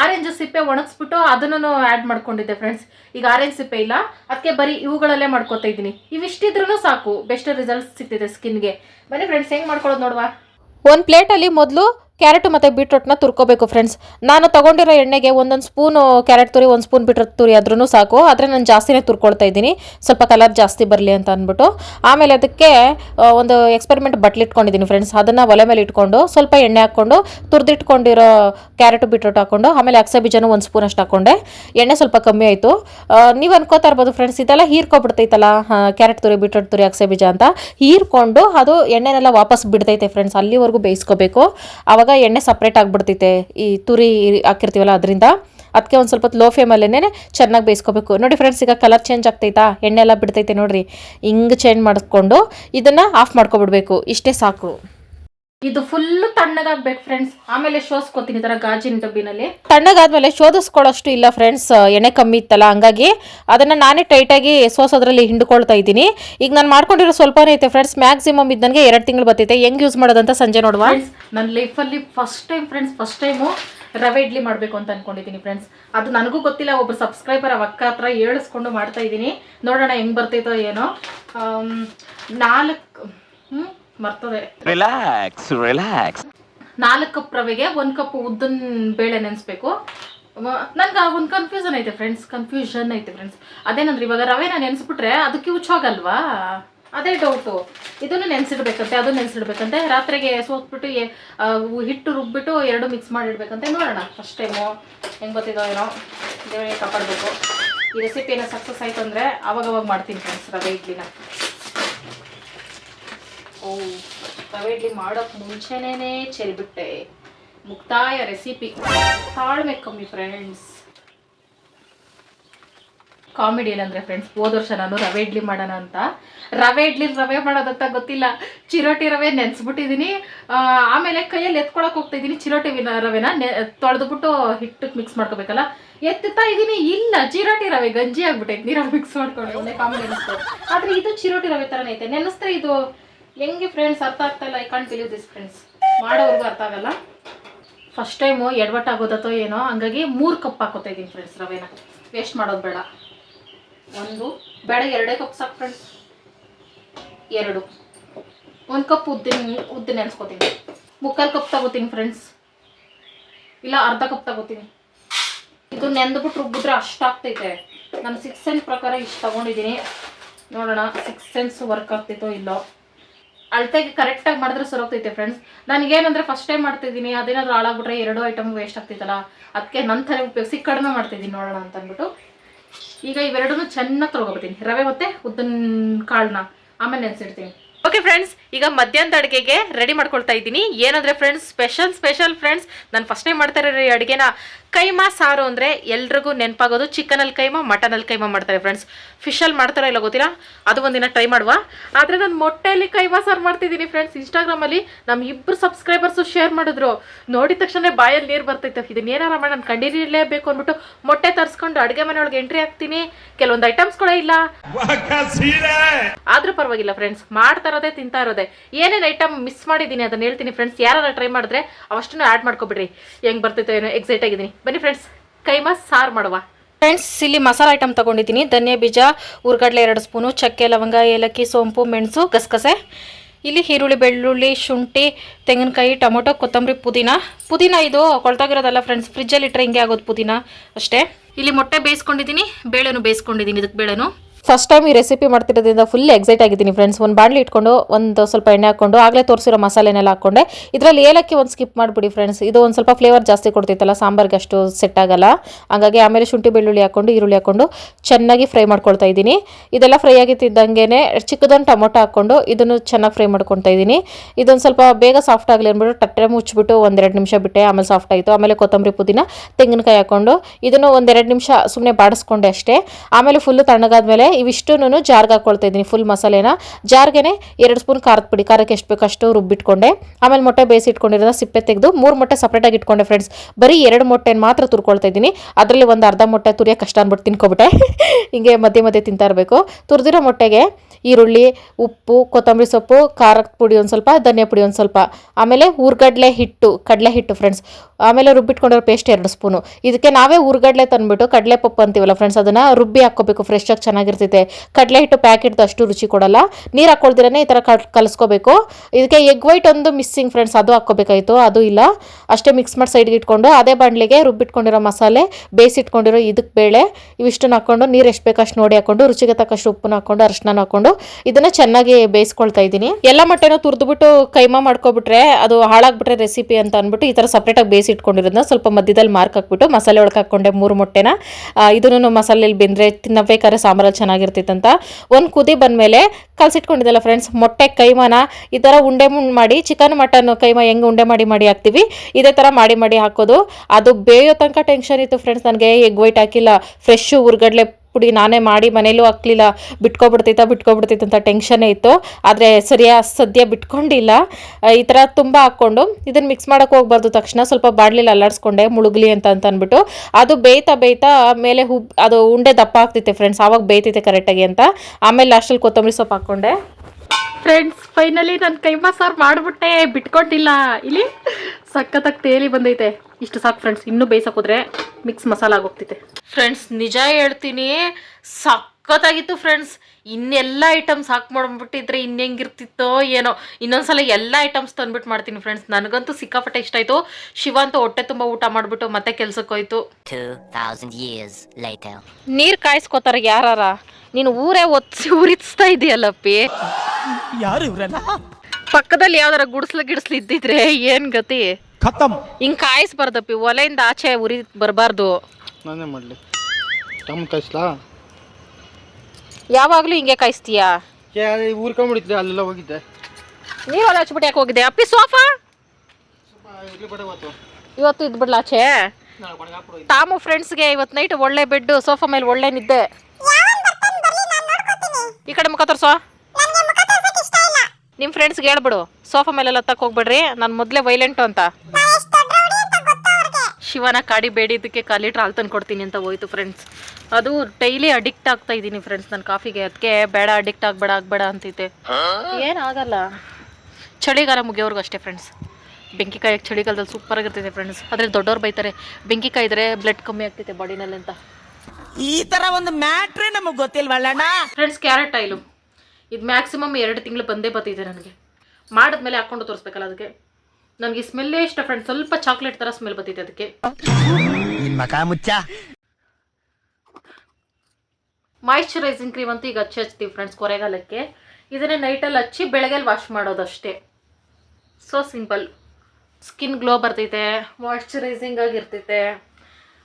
Speaker 1: ಆರೆಂಜ್ ಸಿಪ್ಪೆ ಒಣಗಿಸ್ಬಿಟ್ಟು ಅದನ್ನು ಆ್ಯಡ್ ಮಾಡ್ಕೊಂಡಿದ್ದೆ ಫ್ರೆಂಡ್ಸ್ ಈಗ ಆರೆಂಜ್ ಸಿಪ್ಪೆ ಇಲ್ಲ. ಅದಕ್ಕೆ ಬರೀ ಇವುಗಳಲ್ಲೇ ಮಾಡ್ಕೋತಾ ಇದ್ದೀನಿ. ಇವಿಷ್ಟಿದ್ರೂ ಸಾಕು. ಬೆಸ್ಟ್ ರಿಸಲ್ಟ್ಸ್ ಸಿಗ್ತಿದೆ ಸ್ಕಿನ್ಗೆ ಬನ್ನಿ ಫ್ರೆಂಡ್ಸ್ ಹೆಂಗೆ ಮಾಡ್ಕೊಳ್ಳೋದು ನೋಡುವ? ಒಂದು ಪ್ಲೇಟಲ್ಲಿ ಮೊದಲು ಕ್ಯಾರೆಟ್ ಮತ್ತು ಬೀಟ್ರೋಟ್ನ ತುರ್ಕೋಬೇಕು ಫ್ರೆಂಡ್ಸ್ ನಾನು ತಗೊಂಡಿರೋ ಎಣ್ಣೆಗೆ ಒಂದೊಂದು ಸ್ಪೂನು ಕ್ಯಾರೆಟ್ ತುರಿ, ಒಂದು ಸ್ಪೂನ್ ಬೀಟ್ರೋಟ್ ತುರಿ ಆದ್ರೂ ಸಾಕು. ಆದರೆ ನಾನು ಜಾಸ್ತಿನೇ ತುರ್ಕೊಳ್ತಾ ಇದ್ದೀನಿ. ಸ್ವಲ್ಪ ಕಲರ್ ಜಾಸ್ತಿ ಬರಲಿ ಅಂತ ಅಂದ್ಬಿಟ್ಟು. ಆಮೇಲೆ ಅದಕ್ಕೆ ಒಂದು ಎಕ್ಸ್ಪೆರಿಮೆಂಟ್ ಬಟ್ಲಿ ಇಟ್ಕೊಂಡಿದ್ದೀನಿ ಫ್ರೆಂಡ್ಸ್ ಅದನ್ನು ಒಲೆ ಮೇಲೆ ಇಟ್ಕೊಂಡು ಸ್ವಲ್ಪ ಎಣ್ಣೆ ಹಾಕ್ಕೊಂಡು ತುರ್ದಿಟ್ಕೊಂಡಿರೋ ಕ್ಯಾರೆಟ್, ಬೀಟ್ರೋಟ್ ಹಾಕ್ಕೊಂಡು, ಆಮೇಲೆ ಅಕ್ಸೆ ಬೀಜನೂ ಒಂದು ಸ್ಪೂನ್ ಅಷ್ಟು ಹಾಕ್ಕೊಂಡೆ ಎಣ್ಣೆ ಸ್ವಲ್ಪ ಕಮ್ಮಿ ಆಯಿತು. ನೀವು ಅನ್ಕೋತಾ ಇರ್ಬೋದು ಫ್ರೆಂಡ್ಸ್ ಇದೆಲ್ಲ ಹೀರ್ಕೊಬಿಡ್ತೈತಲ್ಲ ಕ್ಯಾರೆಟ್ ತುರಿ, ಬಿಟ್ರೂಟ್ ತುರಿ, ಅಕ್ಸೆ ಬೀಜ ಅಂತ. ಹೀರ್ಕೊಂಡು ಅದು ಎಣ್ಣೆನೆಲ್ಲ ವಾಪಸ್ ಬಿಡ್ತೈತೆ ಫ್ರೆಂಡ್ಸ್ ಅಲ್ಲಿವರೆಗೂ ಬೇಯಿಸ್ಕೋಬೇಕು. ಆವಾಗ ಎಣ್ಣೆ ಸಪ್ರೇಟ್ ಆಗಿಬಿಡ್ತೈತೆ. ಈ ತುರಿ ಹಾಕಿರ್ತೀವಲ್ಲ ಅದರಿಂದ. ಅದಕ್ಕೆ ಒಂದು ಸ್ವಲ್ಪ ಲೋ ಫ್ಲೇಮಲ್ಲೇ ಚೆನ್ನಾಗಿ ಬೇಯಿಸ್ಕೋಬೇಕು. ನೋಡಿ ಫ್ರೆಂಡ್ಸ್ ಈಗ ಕಲರ್ ಚೇಂಜ್ ಆಗ್ತೈತಾ? ಎಣ್ಣೆ ಎಲ್ಲ ಬಿಡ್ತೈತೆ ನೋಡಿರಿ. ಹಿಂಗೆ ಚೇಂಜ್ ಮಾಡಿಕೊಂಡು ಇದನ್ನು ಆಫ್ ಮಾಡ್ಕೊಬಿಡ್ಬೇಕು. ಇಷ್ಟೇ ಸಾಕು. ಇದು ಫುಲ್ ತಣ್ಣಗಾಗ್ಬೇಕು ಫ್ರೆಂಡ್ಸ್ ಆಮೇಲೆ ಶೋಸ್ಕೊತೀನಿ ತರ ಗಾಜಿನ ಡಬ್ಬಿನಲ್ಲಿ. ತಣ್ಣಗಾದ್ಮೇಲೆ ಶೋಧಿಸ್ಕೊಳ್ಳೋಷ್ಟು ಇಲ್ಲ ಫ್ರೆಂಡ್ಸ್ ಎಣ್ಣೆ ಕಮ್ಮಿ ಇತ್ತಲ್ಲ ಹಂಗಾಗಿ ಅದನ್ನ ನಾನೇ ಟೈಟಾಗಿ ಸೋಸೋದ್ರಲ್ಲಿ ಹಿಂಡ್ಕೊಳ್ತಾ ಇದ್ದೀನಿ. ಈಗ ನಾನು ಮಾಡ್ಕೊಂಡಿರೋ ಸ್ವಲ್ಪನೇ ಐತೆ ಫ್ರೆಂಡ್ಸ್ ಮ್ಯಾಕ್ಸಿಮಮ್ ಇದ್ ನನಗೆ ಎರಡು ತಿಂಗಳು ಬರ್ತೈತೆ ಹೆಂಗ್ ಯೂಸ್ ಮಾಡೋದಂತ ಸಂಜೆ ನೋಡುವ. ನನ್ನ ಲೈಫಲ್ಲಿ first time friends first time ರವೆ ಇಡ್ಲಿ ಮಾಡಬೇಕು ಅಂತ ಅನ್ಕೊಂಡಿದ್ದೀನಿ ಫ್ರೆಂಡ್ಸ್ ಅದು ನನಗೂ ಗೊತ್ತಿಲ್ಲ ಒಬ್ರು ಸಬ್ಸ್ಕ್ರೈಬರ್ ಅವ ಅಕ್ಕ ಹತ್ರ ಹೇಳಿಸ್ಕೊಂಡು ಮಾಡ್ತಾ ಇದ್ದೀನಿ. ನೋಡೋಣ ಹೆಂಗೆ ಬರ್ತೈತೋ ಏನೋ. ನಾಲ್ಕು ಹ್ಞೂ ಬರ್ತದೆ
Speaker 4: ರಿಲ್ಯಾಕ್ಸ್ ರಿಲ್ಯಾಕ್ಸ್
Speaker 1: ನಾಲ್ಕು ಕಪ್ ರವೆಗೆ ಒಂದು ಕಪ್ ಉದ್ದನ್ ಬೇಳೆ ನೆನೆಸ್ಬೇಕು. ನನ್ಗೆ ಒಂದು ಕನ್ಫ್ಯೂಷನ್ ಐತೆ ಫ್ರೆಂಡ್ಸ್ ಕನ್ಫ್ಯೂಷನ್ ಐತೆ ಫ್ರೆಂಡ್ಸ್ ಅದೇನಂದ್ರೆ ಇವಾಗ ರವೆನ ನೆನೆಸ್ಬಿಟ್ರೆ ಅದಕ್ಕೆ ಹುಚ್ಚೋಗಲ್ವಾ ಅದೇ ಡೌಟು ಇದನ್ನು ನೆನೆಸಿಡ್ಬೇಕಂತೆ ಅದು ನೆನೆಸಿಡ್ಬೇಕಂತೆ. ರಾತ್ರಿಗೆ ಸೋತ್ಬಿಟ್ಟು ಹಿಟ್ಟು ರುಬ್ಬಿಟ್ಟು ಎರಡು ಮಿಕ್ಸ್ ಮಾಡಿಡ್ಬೇಕಂತೆ. ನೋಡೋಣ ಫಸ್ಟ್ ಟೈಮು ಹೆಂಗೆ ಗೊತ್ತಿದೋ ಏನೋ. ದೇವರಿಗೆ ಕಾಪಾಡಬೇಕು. ಈ ರೆಸಿಪಿ ಏನೋ ಸಕ್ಸಸ್ ಆಯ್ತು ಅಂದರೆ ಅವಾಗವಾಗ ಮಾಡ್ತೀನಿ ಫ್ರೆಂಡ್ಸ್ ರವೆ ಇಡ್ಲಿನ. ಓ ರವೆ ಇಡ್ಲಿ ಮಾಡೋಕ್ ಮುಂಚೆನೇ ಚೆಲ್ಬಿಟ್ಟೆ. ಮುಕ್ತಾಯ ರೆಸಿಪಿ ತಾಳ್ಮೆ ಕಮ್ಮಿ ಫ್ರೆಂಡ್ಸ್ ಕಾಮಿಡಿ ಏನಂದ್ರೆ ಫ್ರೆಂಡ್ಸ್ ಹೋದ ವರ್ಷ ನಾನು ರವೆ ಇಡ್ಲಿ ಮಾಡೋಣ ಅಂತ. ರವೆ ಇಡ್ಲಿ, ರವೆ ಮಾಡೋದಂತ ಗೊತ್ತಿಲ್ಲ. ಚಿರೋಟಿ ರವೆ ನೆನೆಸ್ಬಿಟ್ಟಿದ್ದೀನಿ ಆಮೇಲೆ ಕೈಯಲ್ಲಿ ಎತ್ಕೊಳಕ್ ಹೋಗ್ತಾ ಇದ್ದೀನಿ ಚಿರೋಟಿ ರವೆನ. ನೆ, ತೊಳೆದ್ಬಿಟ್ಟು ಹಿಟ್ಟಕ್ಕೆ ಮಿಕ್ಸ್ ಮಾಡ್ಕೋಬೇಕಲ್ಲ. ಎತ್ತುತ್ತಾ ಇದ್ದೀನಿ ಇಲ್ಲ, ಚಿರೋಟಿ ರವೆ ಗಂಜಿ ಆಗ್ಬಿಟ್ಟೈತೆ ನೀರಲ್ಲಿ ಮಿಕ್ಸ್ ಮಾಡ್ಕೊಂಡು. ಒಳ್ಳೆ ಕಾಮಿಡಿ ಆದರೆ ಇದು ಚಿರೋಟಿ ರವೆ ಥರನೇ ಐತೆ. ನೆನೆಸ್ತಾರೆ ಇದು ಹೆಂಗೆ ಫ್ರೆಂಡ್ಸ್ ಅರ್ಥ ಆಗ್ತಾ ಇಲ್ಲ I can't believe this friends ಮಾಡೋವ್ರಿಗೂ ಅರ್ಥ ಆಗಲ್ಲ. ಫಸ್ಟ್ ಟೈಮು ಎಡವಟ್ಟಾಗೋದತ್ತೋ ಏನೋ, ಹಂಗಾಗಿ ಮೂರು ಕಪ್ ಹಾಕೋತಾ ಇದ್ದೀನಿ ಫ್ರೆಂಡ್ಸ್ ರವೆನ. ವೇಸ್ಟ್ ಮಾಡೋದು ಬೇಡ. ಒಂದು, ಬೇಡ, ಎರಡೇ ಕಪ್ ಸಾಕು ಫ್ರೆಂಡ್ಸ್ ಎರಡು. ಒಂದು ಕಪ್ ಉದ್ದಿನ ಉದ್ದಿನ ನೆನೆಸ್ಕೊತೀನಿ. ಮುಕ್ಕಾಲು ಕಪ್ ತಗೋತೀನಿ ಫ್ರೆಂಡ್ಸ್ ಇಲ್ಲ, ಅರ್ಧ ಕಪ್ ತಗೋತೀನಿ. ಇದು ನೆಂದ್ಬಿಟ್ಟು ರುಬ್ಬಿದ್ರೆ ಅಷ್ಟಾಗ್ತೈತೆ ನಾನು ಸಿಕ್ಸ್ ಸೆನ್ಸ್ ಪ್ರಕಾರ ಇಷ್ಟು ತಗೊಂಡಿದ್ದೀನಿ. ನೋಡೋಣ ಸಿಕ್ಸ್ ಸೆನ್ಸ್ ವರ್ಕ್ ಆಗ್ತಿತ್ತೋ ಇಲ್ಲೋ. ಅಳತೆಗೆ ಕರೆಕ್ಟಾಗಿ ಮಾಡಿದ್ರೆ ಸರೋಗ್ತೈತೆ ಫ್ರೆಂಡ್ಸ್ ನನಗೇನಂದ್ರೆ ಫಸ್ಟ್ ಟೈಮ್ ಮಾಡ್ತಿದ್ದೀನಿ, ಅದೇನಾದ್ರೂ ಹಾಳಾಗ್ಬಿಟ್ರೆ ಎರಡು ಐಟಮ್ ವೇಸ್ಟ್ ಆಗ್ತೈತಲ್ಲ ಅದಕ್ಕೆ ನನ್ನ ಥರ ಉಪಯೋಗಿಸಿ ಕಡಿಮೆ ಮಾಡ್ತಿದ್ದೀನಿ ನೋಡೋಣ ಅಂತ ಅಂದ್ಬಿಟ್ಟು ಈಗ ಇವೆರಡೂ ಚೆನ್ನಾಗಿ ತೊಗೊಬರ್ತೀನಿ ರವೆ ಮತ್ತೆ ಉದ್ದಿನ ಕಾಳನ್ನ ಆಮೇಲೆ ನೆನೆಸಿಡ್ತೀನಿ. ಓಕೆ ಫ್ರೆಂಡ್ಸ್ ಈಗ ಮಧ್ಯಾಹ್ನದ ಅಡುಗೆಗೆ ರೆಡಿ ಮಾಡ್ಕೊಳ್ತಾ ಇದ್ದೀನಿ. ಏನಂದ್ರೆ ಫ್ರೆಂಡ್ಸ್ ಸ್ಪೆಷಲ್ ಸ್ಪೆಷಲ್ ಫ್ರೆಂಡ್ಸ್ ನಾನು ಫಸ್ಟ್ ಟೈಮ್ ಮಾಡ್ತಾ ಇರೋ ಅಡುಗೆನ ಕೈಮಾ ಸಾರು ಅಂದರೆ ಎಲ್ರಿಗೂ ನೆನಪಾಗೋದು. ಚಿಕನಲ್ಲಿ ಕೈಮಾ, ಮಟನಲ್ಲಿ ಕೈಮಾ ಮಾಡ್ತಾರೆ ಫ್ರೆಂಡ್ಸ್ ಫಿಶಲ್ಲಿ ಮಾಡ್ತಾರೋ ಇಲ್ಲ ಗೊತ್ತಿಲ್ಲ. ಅದು ಒಂದಿನ ಟ್ರೈ ಮಾಡುವ. ಆದರೆ ನಾನು ಮೊಟ್ಟೆಯಲ್ಲಿ ಕೈಮಾ ಸಾರು ಮಾಡ್ತಿದ್ದೀನಿ ಫ್ರೆಂಡ್ಸ್ ಇನ್ಸ್ಟಾಗ್ರಾಮಲ್ಲಿ ನಮ್ಮ ಇಬ್ಬರು ಸಬ್ಸ್ಕ್ರೈಬರ್ಸು ಶೇರ್ ಮಾಡಿದ್ರು. ನೋಡಿದ ತಕ್ಷಣ ಬಾಯಲ್ಲಿ ನೀರು ಬರ್ತೈತೆ. ಇದನ್ನ ಏನಾರ ಮಾಡಿ ನಾನು ಕಂಡಿರಲೇಬೇಕು ಅಂದ್ಬಿಟ್ಟು ಮೊಟ್ಟೆ ತರಿಸ್ಕೊಂಡು ಅಡುಗೆ ಮನೆಯೊಳಗೆ ಎಂಟ್ರಿ ಆಗ್ತೀನಿ ಕೆಲವೊಂದು ಐಟಮ್ಸ್ ಕೂಡ ಇಲ್ಲ. ಆದ್ರೂ ಪರವಾಗಿಲ್ಲ ಫ್ರೆಂಡ್ಸ್ ಮಾಡ್ತಾ ಇರೋದೇ, ತಿಂತಾ ಇರೋದೆ. ಏನೇನು ಐಟಮ್ ಮಿಸ್ ಮಾಡಿದ್ದೀನಿ ಅದನ್ನ ಹೇಳ್ತೀನಿ ಫ್ರೆಂಡ್ಸ್ ಯಾರು ಟ್ರೈ ಮಾಡಿದ್ರೆ ಅವಷ್ಟನ್ನು ಆ್ಯಡ್ ಮಾಡ್ಕೊಬಿಡ್ರಿ. ಹೆಂಗ್ ಬರ್ತೈತೆ ಏನೋ ಎಕ್ಸೈಟ್ ಆಗಿದ್ದೀನಿ. ಬನ್ನಿ ಫ್ರೆಂಡ್ಸ್ ಕೈಮಾ ಸಾರು ಮಾಡುವ. ಫ್ರೆಂಡ್ಸ್ ಇಲ್ಲಿ ಮಸಾಲ ಐಟಮ್ ತಗೊಂಡಿದ್ದೀನಿ. ಧನಿಯಾ ಬೀಜ ಉರ್ಗಡ್ಲೆ ಎರಡು ಸ್ಪೂನು ಚಕ್ಕೆ, ಲವಂಗ, ಏಲಕ್ಕಿ, ಸೋಂಪು, ಮೆಣಸು, ಗಸಗಸೆ. ಇಲ್ಲಿ ಈರುಳ್ಳಿ, ಬೆಳ್ಳುಳ್ಳಿ, ಶುಂಠಿ, ತೆಂಗಿನಕಾಯಿ, ಟೊಮೊಟೊ, ಕೊತ್ತಂಬರಿ, ಪುದೀನ. ಪುದೀನ ಇದು ಕೊಳ್ತಾಗಿರೋದಲ್ಲ ಫ್ರೆಂಡ್ಸ್ ಫ್ರಿಜ್ಜಲ್ಲಿ ಇಟ್ಟರೆ ಹಿಂಗೆ ಆಗೋದು ಪುದೀನ. ಅಷ್ಟೇ. ಇಲ್ಲಿ ಮೊಟ್ಟೆ ಬೇಯಿಸ್ಕೊಂಡಿದ್ದೀನಿ, ಬೇಳೆನೂ ಬೇಯಿಸ್ಕೊಂಡಿದ್ದೀನಿ ಇದಕ್ಕೆ ಬೇಳೆನು. ಫಸ್ಟ್ ಟೈಮ್ ಈ ರೆಸಿಪಿ ಮಾಡ್ತಿರೋದ್ರಿಂದ ಫುಲ್ ಎಕ್ಸೈಟ್ ಆಗಿದ್ದೀನಿ ಫ್ರೆಂಡ್ಸ್ ಒಂದು ಬಾಣಲಿ ಇಟ್ಕೊಂಡು, ಒಂದು ಸ್ವಲ್ಪ ಎಣ್ಣೆ ಹಾಕ್ಕೊಂಡು, ಆಗಲೇ ತೋರಿಸಿರೋ ಮಸಾಲೆನೆಲ್ಲ ಹಾಕೊಂಡೆ ಇದರಲ್ಲಿ ಏಲಕ್ಕಿ ಒಂದು ಸ್ಕಿಪ್ ಮಾಡಿಬಿಡಿ ಫ್ರೆಂಡ್ಸ್ ಇದು ಒಂದು ಸ್ವಲ್ಪ ಫ್ಲೇವರ್ ಜಾಸ್ತಿ ಕೊಡ್ತಿತ್ತಲ್ಲ, ಸಾಂಬಾರ್ಗೆ ಅಷ್ಟು ಸೆಟ್ ಆಗಲ್ಲ. ಹಾಗಾಗಿ ಆಮೇಲೆ ಶುಂಠಿ ಬೆಳ್ಳುಳ್ಳಿ ಹಾಕೊಂಡು ಈರುಳ್ಳಿ ಹಾಕೊಂಡು ಚೆನ್ನಾಗಿ ಫ್ರೈ ಮಾಡ್ಕೊಳ್ತಾ ಇದ್ದೀನಿ. ಇದೆಲ್ಲ ಫ್ರೈ ಆಗಿತ್ತಿದ್ದಂಗೆ ಚಿಕ್ಕದೊಂದು ಟೊಮೊಟೊ ಹಾಕ್ಕೊಂಡು ಇದನ್ನು ಚೆನ್ನಾಗಿ ಫ್ರೈ ಮಾಡ್ಕೊತಾ ಇದ್ದೀನಿ. ಇದೊಂದು ಸ್ವಲ್ಪ ಬೇಗ ಸಾಫ್ಟ್ ಆಗಲಿ ಅಂದ್ಬಿಟ್ಟು ಟಟ್ಟೆ ಮುಚ್ಚಿಬಿಟ್ಟು ಒಂದೆರಡು ನಿಮಿಷ ಬಿಟ್ಟೆ, ಆಮೇಲೆ ಸಾಫ್ಟ್ ಆಯಿತು. ಆಮೇಲೆ ಕೊತ್ತಂಬರಿ ಪುದೀನ, ತೆಂಗಿನಕಾಯಿ ಹಾಕೊಂಡು ಇದನ್ನು ಒಂದೆರಡು ನಿಮಿಷ ಸುಮ್ಮನೆ ಬಾಡಿಸ್ಕೊಂಡೆ ಅಷ್ಟೇ. ಆಮೇಲೆ ಫುಲ್ಲು ತಣ್ಣಗಾದ್ಮೇಲೆ ಇವಿಷ್ಟು ಜಾರ್ಗೆ ಹಾಕ್ಕೊಳ್ತಾ ಇದ್ದೀನಿ ಫುಲ್ ಮಸಾಲೆನ. ಜಾರ್ಗೆನೆ ಎರಡು ಸ್ಪೂನ್ ಖಾರದ ಪುಡಿ, ಖಾರಕ್ಕೆ ಎಷ್ಟು ಬೇಕು ಅಷ್ಟು ರುಬ್ಬಿಟ್ಕೊಂಡೆ. ಆಮೇಲೆ ಮೊಟ್ಟೆ ಬೇಯಿಸಿ ಇಟ್ಕೊಂಡಿರೋದ ಸಿಪ್ಪೆ ತೆಗೆದು ಮೂರು ಮೊಟ್ಟೆ ಸಪ್ರೇಟಾಗಿ ಇಟ್ಕೊಂಡೆ ಫ್ರೆಂಡ್ಸ್ ಬರೀ ಎರಡು ಮೊಟ್ಟೆನ ಮಾತ್ರ ತುರ್ಕೊಳ್ತಾ ಇದ್ದೀನಿ. ಅದರಲ್ಲಿ ಒಂದು ಅರ್ಧ ಮೊಟ್ಟೆ ತುರಿಯೋಕೆ ಕಷ್ಟ ಅಂದ್ಬಿಟ್ಟು ತಿನ್ಕೊಬಿಟ್ಟೆ. ಹಿಂಗೆ ಮಧ್ಯೆ ಮಧ್ಯೆ ತಿಂತಾ ಇರಬೇಕು. ತುರಿದಿರೋ ಮೊಟ್ಟೆಗೆ ಈರುಳ್ಳಿ, ಉಪ್ಪು, ಕೊತ್ತಂಬರಿ ಸೊಪ್ಪು, ಖಾರದ ಪುಡಿ ಒಂದು ಸ್ವಲ್ಪ, ಧನಿಯಾ ಪುಡಿ ಒಂದು ಸ್ವಲ್ಪ. ಆಮೇಲೆ ಊರ್ಗಡ್ಲೆ ಹಿಟ್ಟು, ಕಡಲೆ ಹಿಟ್ಟು ಫ್ರೆಂಡ್ಸ್ ಆಮೇಲೆ ರುಬ್ಬಿಟ್ಕೊಂಡಿರೋ ಪೇಸ್ಟ್ ಎರಡು ಸ್ಪೂನು ಇದಕ್ಕೆ ನಾವೇ ಊರ್ಗಡ್ಲೆ ತಂದ್ಬಿಟ್ಟು ಕಡಲೆ ಪಪ್ಪು ಅಂತೀವಲ್ಲ ಫ್ರೆಂಡ್ಸ್ ಅದನ್ನು ರುಬ್ಬಿ ಹಾಕ್ಕೋಬೇಕು ಫ್ರೆಶ್ ಆಗಿ ಚೆನ್ನಾಗಿರ್ತೈತೆ. ಕಡಲೆ ಹಿಟ್ಟು ಪ್ಯಾಕೆಟ್ದು ಅಷ್ಟು ರುಚಿ ಕೊಡಲ್ಲ. ನೀರು ಹಾಕ್ಕೊಳ್ದಿರೇ ಈ ಥರ ಕಲ್, ಕಲಿಸ್ಕೋಬೇಕು. ಇದಕ್ಕೆ ಎಗ್ ವೈಟ್ ಒಂದು ಮಿಸ್ಸಿಂಗ್ ಫ್ರೆಂಡ್ಸ್ ಅದು ಹಾಕ್ಕೋಬೇಕಾಯಿತು, ಅದು ಇಲ್ಲ. ಅಷ್ಟೇ ಮಿಕ್ಸ್ ಮಾಡಿ ಸೈಡ್ಗೆ ಇಟ್ಕೊಂಡು, ಅದೇ ಬಾಣಲಿಗೆ ರುಬ್ಬಿಟ್ಕೊಂಡಿರೋ ಮಸಾಲೆ, ಬೇಯಿಸಿಟ್ಕೊಂಡಿರೋ ಇದಕ್ಕೆ ಬೇಳೆ, ಇವಿಷ್ಟನ್ನು ಹಾಕ್ಕೊಂಡು ನೀರು ಎಷ್ಟು ಬೇಕಷ್ಟು ನೋಡಿ ಹಾಕ್ಕೊಂಡು ರುಚಿಗೆ ತಕ್ಕಷ್ಟು ಉಪ್ಪನ್ನ ಹಾಕೊಂಡು ಅರಿಶಿನ ಹಾಕೊಂಡು ಇದನ್ನ ಚೆನ್ನಾಗಿ ಬೇಯಿಸ್ಕೊಳ್ತಾ ಇದ್ದೀನಿ. ಎಲ್ಲ ಮೊಟ್ಟೆನೂ ತುರಿದ್ಬಿಟ್ಟು ಕೈಮಾ ಮಾಡ್ಕೊಬಿಟ್ರೆ ಅದು ಹಾಳಾಗ್ಬಿಟ್ರೆ ರೆಸಿಪಿ ಅಂತ ಅಂದ್ಬಿಟ್ಟು ಈ ಥರ ಸಪ್ರೇಟಾಗಿ ಬೇಯಿಸಿ ಇಟ್ಕೊಂಡಿರೋದನ್ನ ಸ್ವಲ್ಪ ಮಧ್ಯದಲ್ಲಿ ಮಾರ್ಕ್ ಹಾಕ್ಬಿಟ್ಟು ಮಸಾಲೆ ಒಳಗೆ ಹಾಕ್ಕೊಂಡೆ ಮೂರು ಮೊಟ್ಟೆನ. ಇದನ್ನು ಮಸಾಲೆಯಲ್ಲಿ ಬೆಂದರೆ ತಿನ್ನಬೇಕಾದ್ರೆ ಸಾಂಬಾರಲ್ಲಿ ಚೆನ್ನಾಗಿರ್ತಿತ್ತಂತ. ಒಂದು ಕುದಿ ಬಂದಮೇಲೆ ಕಲಸಿಟ್ಕೊಂಡಿದ್ದಲ್ಲ ಫ್ರೆಂಡ್ಸ್ ಮೊಟ್ಟೆ ಕೈಮಾನ ಈ ಥರ ಉಂಡೆ ಮುಂಡ್ ಮಾಡಿ ಚಿಕನ್ ಮಟನ್ ಕೈಮಾ ಹೆಂಗೆ ಉಂಡೆ ಮಾಡಿ ಮಾಡಿ ಹಾಕ್ತೀವಿ, ಇದೇ ಥರ ಮಾಡಿ ಮಾಡಿ ಹಾಕೋದು. ಅದು ಬೇಯೋ ತನಕ ಟೆನ್ಷನ್ ಇತ್ತು ಫ್ರೆಂಡ್ಸ್ ನನಗೆ ಎಗ್ ವೈಟ್ ಹಾಕಿಲ್ಲ ಫ್ರೆಶ್ ಉರ್ಗಡ್ಲೆ ಪುಡಿ ನಾನೇ ಮಾಡಿ ಮನೇಲೂ ಹಾಕ್ಲಿಲ್ಲ ಬಿಟ್ಕೊಬಿಡ್ತೈತ ಬಿಟ್ಕೊಬಿಡ್ತೈತೆ ಅಂತ ಟೆನ್ಷನ್ನೇ ಇತ್ತು. ಆದರೆ ಸರಿಯಾ, ಸದ್ಯ ಬಿಟ್ಕೊಂಡಿಲ್ಲ. ಈ ಥರ ತುಂಬ ಹಾಕ್ಕೊಂಡು ಇದನ್ನು ಮಿಕ್ಸ್ ಮಾಡೋಕೆ ಹೋಗ್ಬಾರ್ದು ತಕ್ಷಣ. ಸ್ವಲ್ಪ ಬಾಡ್ಲಿಲ್ಲ ಅಲ್ಲಾಡಿಸ್ಕೊಂಡೆ, ಮುಳುಗ್ಲಿ ಅಂತ ಅಂತ ಅಂದ್ಬಿಟ್ಟು. ಅದು ಬೇಯ್ತಾ ಬೇಯ್ತಾ ಮೇಲೆ ಹುಬ್ ಅದು ಉಂಡೆ ದಪ್ಪ ಆಗ್ತೈತೆ ಫ್ರೆಂಡ್ಸ್ ಆವಾಗ ಬೇಯ್ತೈತೆ ಕರೆಕ್ಟಾಗಿ ಅಂತ. ಆಮೇಲೆ ಲಾಸ್ಟಲ್ಲಿ ಕೊತ್ತಂಬರಿ ಸೊಪ್ಪು ಹಾಕ್ಕೊಂಡೆ. ಫ್ರೆಂಡ್ಸ್ ಫೈನಲಿ ನನ್ನ ಕೈಮಾ ಸಾರು ಮಾಡಿಬಿಟ್ಟೆ, ಬಿಟ್ಕೊಂಡಿಲ್ಲ. ಇಲ್ಲಿ ಸಖತ್ತಾಗಿ ತೇಲಿ ಬಂದೈತೆ. ಇಷ್ಟು ಸಾಕು ಫ್ರೆಂಡ್ಸ್ ಇನ್ನೂ ಬೇಯಿಸೋಕೋದ್ರೆ ಮಿಕ್ಸ್ ಮಸಾಲ ಆಗೋಗ್ತೈತೆ ಫ್ರೆಂಡ್ಸ್ ನಿಜ ಹೇಳ್ತೀನಿ, ಸಖತ್ತಾಗಿತ್ತು ಫ್ರೆಂಡ್ಸ್ ಇನ್ನೆಲ್ಲ ಐಟಮ್ಸ್ ಹಾಕಿ ಮಾಡ್ಬಿಟ್ಟಿದ್ರೆ ಇನ್ನೆಂಗಿರ್ತಿತ್ತೋ ಏನೋ. ಇನ್ನೊಂದ್ಸಲ ಎಲ್ಲ ಐಟಮ್ಸ್ ತಂದ್ಬಿಟ್ಟು ಮಾಡ್ತೀನಿ ಫ್ರೆಂಡ್ಸ್ ನನಗಂತೂ ಸಿಕ್ಕಾಪಟ್ಟೆ ಇಷ್ಟ ಆಯಿತು. ಶಿವ ಅಂತೂ ಹೊಟ್ಟೆ ತುಂಬ ಊಟ ಮಾಡಿಬಿಟ್ಟು ಮತ್ತೆ ಕೆಲ್ಸಕ್ಕೆ ಹೋಯ್ತು
Speaker 6: 2,000 years later.
Speaker 1: ನೀರು ಕಾಯಿಸ್ಕೋತಾರೆ ಯಾರಾರ? ನೀನು ಊರೇ ಒತ್ಸಿ ಉರಿಸ್ತಾ ಇದೆಯಲ್ಲಪ್ಪಿ
Speaker 4: ಯಾರು ಇವ್ರಲ್ಲ?
Speaker 1: ಪಕ್ಕದಲ್ಲಿ ಯಾವ್ದಾರ ಗುಡಿಸ್ಲು ಗಿಡಿಸ್ಲು ಇದ್ದಿದ್ರೆ ಏನ್ ಗತಿ?
Speaker 5: ಖತಮ್.
Speaker 1: ಹಿಂಗ್ ಕಾಯಿಸ್ಬಾರ್ದಪ್ಪಿ ಒಲೆಯಿಂದ ಆಚೆ ಉರಿ ಬರಬಾರ್ದು.
Speaker 5: ನಾನೇ ಮಾಡಲಿ.
Speaker 1: ಯಾವಾಗ್ಲೂ ಹಿಂಗೆ ಕಾಯಿಸ್ತೀಯಾ?
Speaker 5: ಊರ್ಕೊಂಡ್ಬಿಡಿದ್ದೆ ಅಲ್ಲೆಲ್ಲ ಹೋಗಿದ್ದೆ.
Speaker 1: ನೀರು ಒಲೆ ಹಚ್ಬಿಟ್ಟು ಯಾಕೆ ಹೋಗಿದೆ ಅಪ್ಪಿ ಸೋಫಾ?
Speaker 5: ಇವತ್ತು. ಕೊನೆಗೆ ಹಾಕ್ಬಿಡು.
Speaker 1: ತಾಮು ಫ್ರೆಂಡ್ಸ್ಗೆ ಇವತ್ತು ನೈಟ್ ಒಳ್ಳೆ ಬೆಡ್ ಸೋಫಾ ಮೇಲೆ ಒಳ್ಳೆ ನಿದ್ದೆ. ಈ ಕಡೆ ಮುಖ ತೋರ್ಸೋ. ನಿಮ್ಮ ಫ್ರೆಂಡ್ಸ್ಗೆ ಹೇಳ್ಬಿಡು ಸೋಫಾ ಮೇಲೆಲ್ಲ ತಕ್ಕ ಹೋಗ್ಬೇಡ್ರಿ ನಾನು ಮೊದಲೇ ವೈಲೆಂಟು ಅಂತ. ಶಿವನ ಕಾಡಿ ಬೇಡಿದ್ದಕ್ಕೆ ಕಾಲು ಲೀಟ್ರ್ ಹಾಲು ತಂದು ಕೊಡ್ತೀನಿ ಅಂತ ಹೋಯ್ತು ಫ್ರೆಂಡ್ಸ್ ಅದು ಡೈಲಿ ಅಡಿಕ್ಟ್ ಆಗ್ತಾ ಇದ್ದೀನಿ ಫ್ರೆಂಡ್ಸ್ ನನ್ನ ಕಾಫಿಗೆ. ಅದಕ್ಕೆ ಬೇಡ ಅಡಿಕ್ಟ್ ಆಗಬೇಡ ಆಗಬೇಡ ಅಂತೈತೆ ಏನಾಗಲ್ಲ ಚಳಿಗಾಲ ಮುಗಿಯೋರ್ಗು ಅಷ್ಟೇ ಫ್ರೆಂಡ್ಸ್ ಬೆಂಕಿಕಾಯಿ ಚಳಿಗಾಲದಲ್ಲಿ ಸೂಪರ್ ಆಗಿರ್ತೈತೆ ಫ್ರೆಂಡ್ಸ್ ಆದರೆ ದೊಡ್ಡವ್ರು ಬೈತಾರೆ ಬೆಂಕಿಕಾಯಿ ಇದ್ರೆ ಬ್ಲಡ್ ಕಮ್ಮಿ ಆಗ್ತೈತೆ ಬಾಡಿನಲ್ಲಿ ಅಂತ.
Speaker 4: ಈ ತರ ಒಂದು ಮ್ಯಾಟ್ರೇ ನಮಗೆ ಗೊತ್ತಿಲ್ವಲ್ಲಣ್ಣ
Speaker 1: ಫ್ರೆಂಡ್ಸ್ ಕ್ಯಾರೆಟ್ ಆಯಿಲು ಇದು ಮ್ಯಾಕ್ಸಿಮಮ್ ಎರಡು ತಿಂಗಳು ಬಂದೇ ಬತ್ತಿದೆ ನನಗೆ. ಮಾಡಿದ್ಮೇಲೆ ಹಾಕ್ಕೊಂಡು ತೋರಿಸ್ಬೇಕಲ್ಲ ಅದಕ್ಕೆ. ನನಗೆ ಸ್ಮೆಲ್ಲೇ ಇಷ್ಟ ಫ್ರೆಂಡ್ ಸ್ವಲ್ಪ ಚಾಕ್ಲೇಟ್ ಥರ ಸ್ಮೆಲ್ ಬತ್ತೈತೆ ಅದಕ್ಕೆ. ಮಾಯಿಶ್ಚರೈಸಿಂಗ್ ಕ್ರೀಮ್ ಅಂತ ಈಗ ಹಚ್ಚಿ ಹಚ್ತೀವಿ ಫ್ರೆಂಡ್ಸ್ ಕೊರೆಗಾಲಕ್ಕೆ. ಇದನ್ನೇ ನೈಟಲ್ಲಿ ಹಚ್ಚಿ ಬೆಳಗ್ಗೆ ವಾಶ್ ಮಾಡೋದಷ್ಟೇ. ಸೊ ಸಿಂಪಲ್ ಸ್ಕಿನ್ ಗ್ಲೋ ಬರ್ತೈತೆ ಮಾಯಿಶ್ಚರೈಸಿಂಗ್ ಆಗಿರ್ತೈತೆ.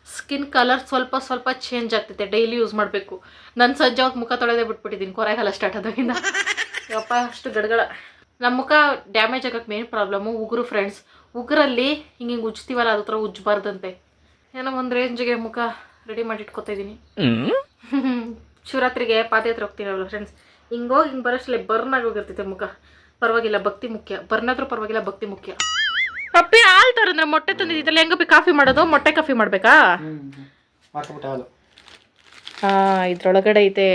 Speaker 1: ಸ್ಕಿನ್ ಕಲರ್ ಸ್ವಲ್ಪ ಸ್ವಲ್ಪ ಚೇಂಜ್ ಆಗ್ತೈತೆ. ಡೈಲಿ ಯೂಸ್ ಮಾಡಬೇಕು. ನನ್ನ ಸಜ್ಜೆ ಹೊತ್ತು ಮುಖ ತೊಳೆದೇ ಬಿಟ್ಬಿಟ್ಟಿದ್ದೀನಿ ಕೊರೆಗಾಲ ಸ್ಟಾರ್ಟ್ ಆದಾಗಿಂದ. ಯಪ್ಪ ಅಷ್ಟು ಗಡಗಳ ನಮ್ಮ ಮುಖ ಡ್ಯಾಮೇಜ್ ಆಗಕ್ಕೆ ಮೇನ್ ಪ್ರಾಬ್ಲಮ್ಮು ಉಗುರು ಫ್ರೆಂಡ್ಸ್ ಉಗುರಲ್ಲಿ ಹಿಂಗೆ ಹಿಂಗೆ ಉಜ್ತೀವಲ್ಲ ಅದ್ರ ಥರ ಉಜ್ಜಬಾರ್ದಂತೆ ಏನೋ ಒಂದು ರೇಂಜ್ಗೆ ಮುಖ ರೆಡಿ ಮಾಡಿ ಇಟ್ಕೊತಾ ಇದ್ದೀನಿ ಶಿವರಾತ್ರಿಗೆ ಪಾದಯಾತ್ರೆ ಹೋಗ್ತೀನಲ್ಲ ಫ್ರೆಂಡ್ಸ್ ಹಿಂಗೋಗಿ ಹಿಂಗೆ ಬರೋಷ್ಟಲ್ಲೇ ಬರ್ನ್ ಆಗೋಗಿರ್ತೈತೆ ಮುಖ. ಪರವಾಗಿಲ್ಲ ಭಕ್ತಿ ಮುಖ್ಯ. ಬರ್ನ್ ಆದ್ರೂ ಪರವಾಗಿಲ್ಲ ಭಕ್ತಿ ಮುಖ್ಯ. ಅಪ್ಪಿ ಹಾಲು ತರಂದ್ರೆ ಮೊಟ್ಟೆ ತಂದಿದ್ದಿದ್ದಲ್ಲ ಹೆಂಗ ಬಿ ಕಾಫಿ ಮಾಡೋದು? ಮೊಟ್ಟೆ ಕಾಫಿ ಮಾಡಬೇಕಾ? ಹಾ ಇದ್ರೊಳಗಡೆ ಐತೆ.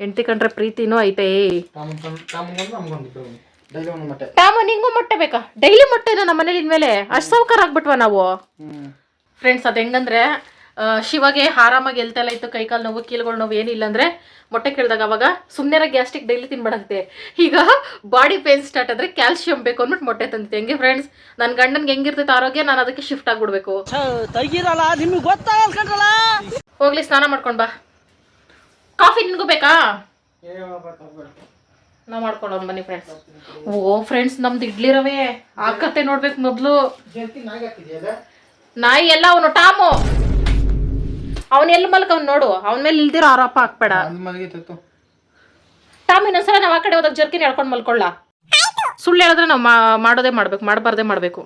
Speaker 1: ಹೆಂಡ್ತಿ ಕಂಡ್ರೆ ಪ್ರೀತಿನೂ ಐತೆ.
Speaker 5: ಡೈಲಿ ಒಂದು ಮಟ್ಟೆ.
Speaker 1: ಟಾಮ ನಿಂಗೂ ಮೊಟ್ಟೆ ಬೇಕಾ? ಡೈಲಿ ಮೊಟ್ಟೆನಾ ನಮ್ಮ ಮನೇಲಿ ಇನ್ಮೇಲೆ. ಅಷ್ಟು ಸೌಕರ್ ಆಗ್ಬಿಟ್ವಾ ನಾವು. ಫ್ರೆಂಡ್ಸ್ ಅದು ಹೆಂಗಂದ್ರೆ ಶಿವಗೆ ಆರಾಮಾಗಿ ಎಲ್ತೆಲ್ಲ ಇತ್ತು ಕೈಕಾಲು ನೋವು ಕೀಲುಗಳು ನೋವು ಏನಿಲ್ಲ ಅಂದ್ರೆ ಮೊಟ್ಟೆ ಕೇಳಿದಾಗ ಅವಾಗ ಸುಮ್ಮನೆ ಗ್ಯಾಸ್ಟಿಕ್ ಡೈಲಿ ತಿನ್ಬೇಡಂತೆ ಈಗ ಬಾಡಿ ಪೇನ್ ಸ್ಟಾರ್ಟ್ ಆದ್ರೆ ಕ್ಯಾಲ್ಸಿಯಂ ಬೇಕು ಅಂದ್ಬಿಟ್ಟು ಮೊಟ್ಟೆ ತಂದಿತ್ತು ಹೆಂಗೆ ಫ್ರೆಂಡ್ಸ್ ನನ್ನ ಗಂಡನ್ಗೆ ಹೆಂಗಿರ್ತೈತೆ ಆರೋಗ್ಯ ನಾನು ಅದಕ್ಕೆ ಶಿಫ್ಟ್ ಆಗ್ಬಿಡ್ಬೇಕು. ಹೋಗ್ಲಿ ಸ್ನಾನ ಮಾಡ್ಕೊಂಡು ಬಾ. ಕಾಫಿ ನಿನ್ಗೂ ಬೇಕಾ? ನಾವು ಮಾಡ್ಕೊಳ್ಳೋಣ ಬನ್ನಿ ಫ್ರೆಂಡ್ಸ್ ಓ ಫ್ರೆಂಡ್ಸ್ ನಮ್ದು ಇಡ್ಲಿ ರವೆ. ಆ ಕತೆ ನೋಡ್ಬೇಕು ಮೊದಲು.
Speaker 5: ನಾಯಿ
Speaker 1: ಎಲ್ಲ ಅವನು ಟಾಮು. ಅವನ್ ಎಲ್ಲಿ ಮಲ್ಕ ಅವ್ನು ನೋಡು. ಅವನ ಮೇಲೆ ಇಲ್ದಿರೋ ಆರೋಪ ಹಾಕ್ಬೇಡ. ಟಾಮ್ ಇನ್ನೊಂದ್ಸಲ ನಾವು ಆ ಕಡೆ ಹೋದಾಗ ಜರ್ಕಿನ ಹೇಳ್ಕೊಂಡು ಮಲ್ಕೊಳ್ಳ. ಸುಳ್ಳು ಹೇಳಿದ್ರೆ ನಾವು ಮಾಡೋದೇ ಮಾಡ್ಬೇಕು ಮಾಡಬಾರ್ದೇ ಮಾಡಬೇಕು.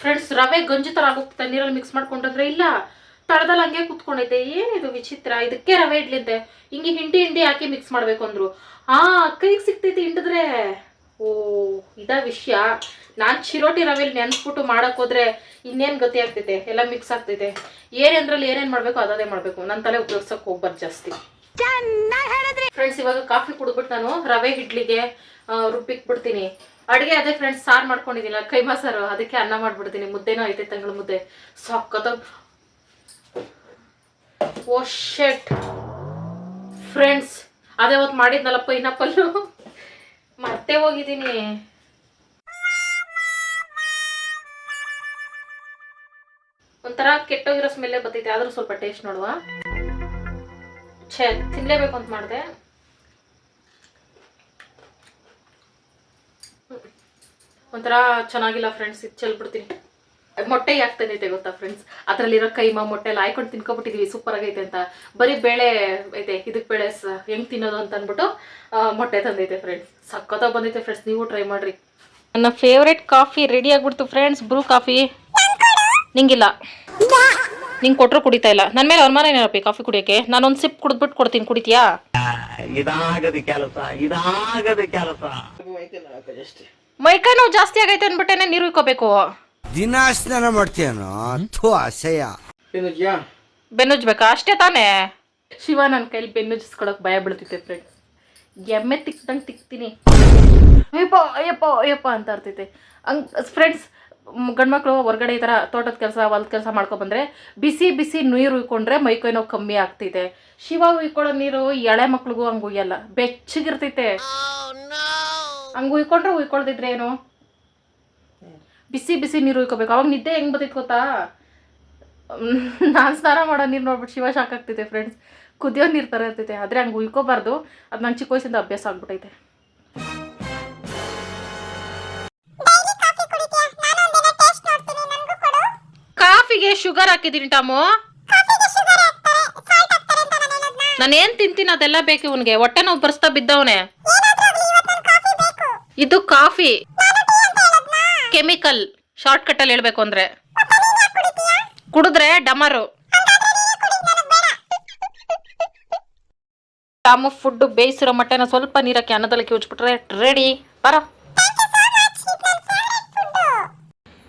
Speaker 1: ಫ್ರೆಂಡ್ಸ್ ರವೆ ಗಂಜಿ ಥರ ಆಗೋಗ್ತದೆ. ನೀರಲ್ಲಿ ಮಿಕ್ಸ್ ಮಾಡ್ಕೊಂಡ್ರೆ ಇಲ್ಲ. ತಳದಲ್ಲಿ ಹಂಗೆ ಕುತ್ಕೊಂಡೈತೆ. ಏನಿದು ವಿಚಿತ್ರ. ಇದಕ್ಕೆ ರವೆ ಇಡ್ಲಿದ್ದೆ ಹಿಂಗೆ ಹಿಂಡಿ ಹಿಂಡಿ ಹಾಕಿ ಮಿಕ್ಸ್ ಮಾಡ್ಬೇಕು ಅಂದ್ರು. ಆ ಕೈಗೆ ಸಿಗ್ತೈತೆ ಹಿಂಡಿದ್ರೆ ಓ ಇದ ವಿಷಯ. ನಾನು ಚಿರೋಟಿ ರವೆಲಿ ನೆನ್ಸ್ಬಿಟ್ಟು ಮಾಡಕ್ ಹೋದ್ರೆ ಇನ್ನೇನು ಗತಿ ಆಗ್ತೈತೆ? ಎಲ್ಲ ಮಿಕ್ಸ್ ಆಗ್ತೈತೆ. ಏನೇನ್ರಲ್ಲಿ ಏನೇನು ಮಾಡಬೇಕು ಅದೇ ಮಾಡಬೇಕು. ನನ್ನ ತಲೆ ಉಪಯೋಗ್ಸಕ್ಕೆ ಹೋಗ್ಬಾರ್ದು ಜಾಸ್ತಿ. ಫ್ರೆಂಡ್ಸ್ ಇವಾಗ ಕಾಫಿ ಕುಡಿದ್ಬಿಟ್ಟು ನಾನು ರವೆ ಇಡ್ಲಿಗೆ ರುಬ್ಬಿಕ್ಬಿಡ್ತೀನಿ. ರುಬ್ಬಿಕ್ ಬಿಡ್ತೀನಿ ಅಡುಗೆ ಅದೇ ಫ್ರೆಂಡ್ಸ್ ಸಾರು ಮಾಡ್ಕೊಂಡಿದ್ದೀನಿ ಕೈಮಾ ಸಾರು ಅದಕ್ಕೆ ಅನ್ನ ಮಾಡ್ಬಿಡ್ತೀನಿ. ಮುದ್ದೆನೂ ಐತೆ ತಂಗಳ ಮುದ್ದೆ. ಸಕ್ಕತ್ತ ಓ ಶೆಟ್ ಫ್ರೆಂಡ್ಸ್ ಅದೇ ಅವತ್ತು ಮಾಡಿದ್ನಲ್ಲ ಪೈನಾಪಲ್ಲು ಮತ್ತೆ ಹೋಗಿದ್ದೀನಿ. ಒಂಥರ ಕೆಟ್ಟೋಗಿರೋ ಸ್ಮೆಲ್ಲೇ ಬರ್ತೈತೆ, ಆದ್ರೂ ಸ್ವಲ್ಪ ಟೇಸ್ಟ್ ನೋಡುವ. ಛೇ, ತಿನ್ಲೇಬೇಕು ಅಂತ ಮಾಡಿದೆ. ಒಂಥರ ಚೆನ್ನಾಗಿಲ್ಲ ಫ್ರೆಂಡ್ಸ್ ಇದು ಚೆಲ್ಬಿಡ್ತೀನಿ. ಮೊಟ್ಟೆ ಯಾಕೆ ತಂದೈತೆ ಗೊತ್ತಾ ಫ್ರೆಂಡ್ಸ್ ಅದರಲ್ಲಿರೋ ಕೈಮಾ ಮೊಟ್ಟೆ ಎಲ್ಲ ಹಾಯ್ಕೊಂಡು ತಿನ್ಕೊಬಿಟ್ಟಿದೀವಿ. ಸೂಪರ್ ಆಗೈತೆ ಅಂತ. ಬರೀ ಬೇಳೆ ಐತೆ ಇದಕ್ಕೆ ಬೇಳೆ ಸ ಹೆಂಗೆ ತಿನ್ನೋದು ಅಂತ ಅಂದ್ಬಿಟ್ಟು ಮೊಟ್ಟೆ ತಂದೈತೆ ಫ್ರೆಂಡ್ಸ್ ಸಕ್ಕತ್ತಾಗಿ ಬಂದೈತೆ ಫ್ರೆಂಡ್ಸ್ ನೀವು ಟ್ರೈ ಮಾಡ್ರಿ. ನನ್ನ ಫೇವ್ರೆಟ್ ಕಾಫಿ ರೆಡಿ ಆಗ್ಬಿಡ್ತು ಫ್ರೆಂಡ್ಸ್ ಬ್ರೂ ಕಾಫಿ ನಿಂಗಿಲ್ಲ. ನಿಂಗೆ ಕೊಟ್ಟರು ಕುಡಿತಾ ಇಲ್ಲ. ನನ್ನ ಮೇಲೆ ಅನುಮಾನ ಏನಪ್ಪಿ ಕಾಫಿ ಕುಡಿಯೋಕ್ಕೆ ಒಂದು ಸಿಪ್ ಕುಡಿದ್ಬಿಟ್ಟು ಕೊಡ್ತೀನಿ. ಕುಡಿತೀಯಾ?
Speaker 2: ಇದಾಗದ ಕೆಲಸ ಇದಾಗದ ಕೆಲಸ.
Speaker 1: ಮೈಕೈ ನೋವು ಜಾಸ್ತಿ ಆಗೈತೆ ಅಂದ್ಬಿಟ್ಟೇನೆ ನೀರು ಇಕ್ಕೋಬೇಕು
Speaker 7: ದಿನ ಸ್ನಾನ ಮಾಡ್ತೀಯನೋ? ಥೂ ಅಸಹ್ಯ.
Speaker 5: ಏನಿದ್ಯಾ
Speaker 1: ಬೆನ್ನುಜ್ಬೇಕಾ ಅಷ್ಟೇ ತಾನೇ? ಶಿವ ನನ್ನ ಕೈಲಿ ಬೆನ್ನುಜ್ಸ್ಕೊಳಕ್ ಭಯ ಬೀಳ್ತೈತೆ ಫ್ರೆಂಡ್ಸ್ ಎಮ್ಮೆ ತಿಕ್ದಂಗೆ ತಿಕ್ತೀನಿ. ಅಯ್ಯಪ್ಪ ಅಯ್ಯಪ್ಪ ಅಯ್ಯಪ್ಪ ಅಂತ ಇರ್ತೈತೆ ಹಂಗ್ ಫ್ರೆಂಡ್ಸ್ ಗಂಡ್ಮಕ್ಳು ಹೊರಗಡೆ ಈ ಥರ ತೋಟದ ಕೆಲಸ ಹೊಲದ ಕೆಲಸ ಮಾಡ್ಕೊಬಂದ್ರೆ ಬಿಸಿ ಬಿಸಿ ನೀರು ಉಯ್ಕೊಂಡ್ರೆ ಮೈಕೈ ನೋವು ಕಮ್ಮಿ ಆಗ್ತೈತೆ ಶಿವ ಉಯ್ಕೊಳ್ಳೋ ನೀರು ಎಳೆ ಮಕ್ಳಿಗೂ ಹಂಗೆ ಉಯ್ಯಲ್ಲ. ಬೆಚ್ಚಗಿರ್ತೈತೆ ಹಂಗೆ ಉಯ್ಕೊಂಡ್ರೆ ಉಯ್ಕೊಳ್ದಿದ್ರೆ ಏನು? ಬಿಸಿ ಬಿಸಿ ನೀರು ಉಯ್ಕೋಬೇಕು. ಅವಾಗ ನಿದ್ದೆ ಹೆಂಗೆ ಬರ್ತೈತೆ ಗೊತ್ತಾ? ನಾನು ಸ್ನಾನ ಮಾಡೋ ನೀರು ನೋಡ್ಬಿಟ್ಟು ಶಿವ ಶಾಕ್ ಆಗ್ತೈತೆ ಫ್ರೆಂಡ್ಸ್ ಕುದಿಯೋ ನೀರು ಥರ ಇರ್ತೈತೆ. ಆದರೆ ಹಂಗೆ ಉಯ್ಕೋಬಾರ್ದು. ಅದು ನಂಗೆ ಚಿಕ್ಕ ವಯಸ್ಸಿಂದ ಅಭ್ಯಾಸ ಆಗ್ಬಿಟ್ಟೈತೆ ಕಾಫಿಗೆ ಶುಗರ್ ಹಾಕಿದ್ದೀನಿ ಟಾಮು. ನಾನೇನ್ ತಿಂತೀನಿ ಅದೆಲ್ಲ ಬೇಕು ಇವನ್ಗೆ. ಹೊಟ್ಟೆ ನೋವು ಬರ್ಸ್ತಾ ಬಿದ್ದವನೆ. ಇದು ಕಾಫಿ. ಕೆಮಿಕಲ್ ಶಾರ್ಟ್ ಕಟ್ ಅಲ್ಲಿ ಹೇಳ್ಬೇಕು ಅಂದ್ರೆ ಕುಡಿದ್ರೆ ಡಮರು. ಟಾಮು ಫುಡ್ ಬೇಯಿಸಿರೋ ಮೊಟ್ಟೆನ ಸ್ವಲ್ಪ ನೀರಕ್ಕೆ ಅನ್ನದಲ್ಲಿ ಕಿವಚ್ಬಿಟ್ರೆ ರೆಡಿ ಬರ.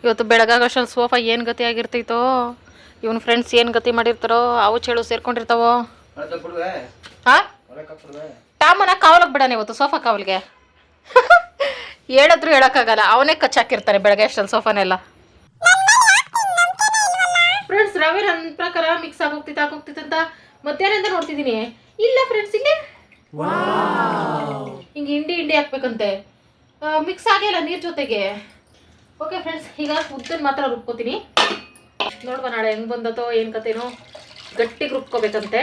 Speaker 1: ಇವತ್ತು ಬೆಳಗಾಗಷ್ಟು ಸೋಫಾ ಏನು ಗತಿ ಆಗಿರ್ತೈತೋ? ಇವನ್ ಫ್ರೆಂಡ್ಸ್ ಏನು ಗತಿ ಮಾಡಿರ್ತಾರೋ ಅವು ಚೇಳು ಸೇರ್ಕೊಂಡಿರ್ತಾವೋ? ಟಾಮನ ಕಾವಲಕ್ಕೆ ಬಿಡಾನೆ ಇವತ್ತು ಸೋಫಾ ಕಾವಲ್ಗೆ. ಹೇಳಿದ್ರು ಹೇಳೋಕ್ಕಾಗಲ್ಲ. ಅವನೇ ಕಚ್ಚಾಕಿರ್ತಾನೆ ಬೆಳಗ್ಗೆ ಅಷ್ಟಲ್ಲಿ ಸೋಫಾನೆಲ್ಲ. ಫ್ರೆಂಡ್ಸ್ ರವೆ ನನ್ನ ಪ್ರಕಾರ ಮಿಕ್ಸ್ ಆಗೋಗ್ತಿತ್ತು ಆಗೋಗ್ತಿತ್ತು ಅಂತ ಮಧ್ಯಾಹ್ನದಿಂದ ನೋಡ್ತಿದ್ದೀನಿ. ಇಲ್ಲ ಫ್ರೆಂಡ್ಸ್ ಇಲ್ಲಿ ಹಿಂಗೆ ಹಿಂಡಿ ಹಿಂಡಿ ಹಾಕ್ಬೇಕಂತೆ. ಮಿಕ್ಸ್ ಆಗಿಲ್ಲ ನೀರ್ ಜೊತೆಗೆ. ಓಕೆ ಫ್ರೆಂಡ್ಸ್ ಈಗ ಉದ್ದನ್ ಮಾತ್ರ ರುಬ್ಕೋತೀನಿ. ನೋಡುವ ನಾಳೆ ಹೆಂಗ್ ಬಂದತೋ ಏನು ಕತೆನೋ ಗಟ್ಟಿಗೆ ರುಬ್ಕೋಬೇಕಂತೆ.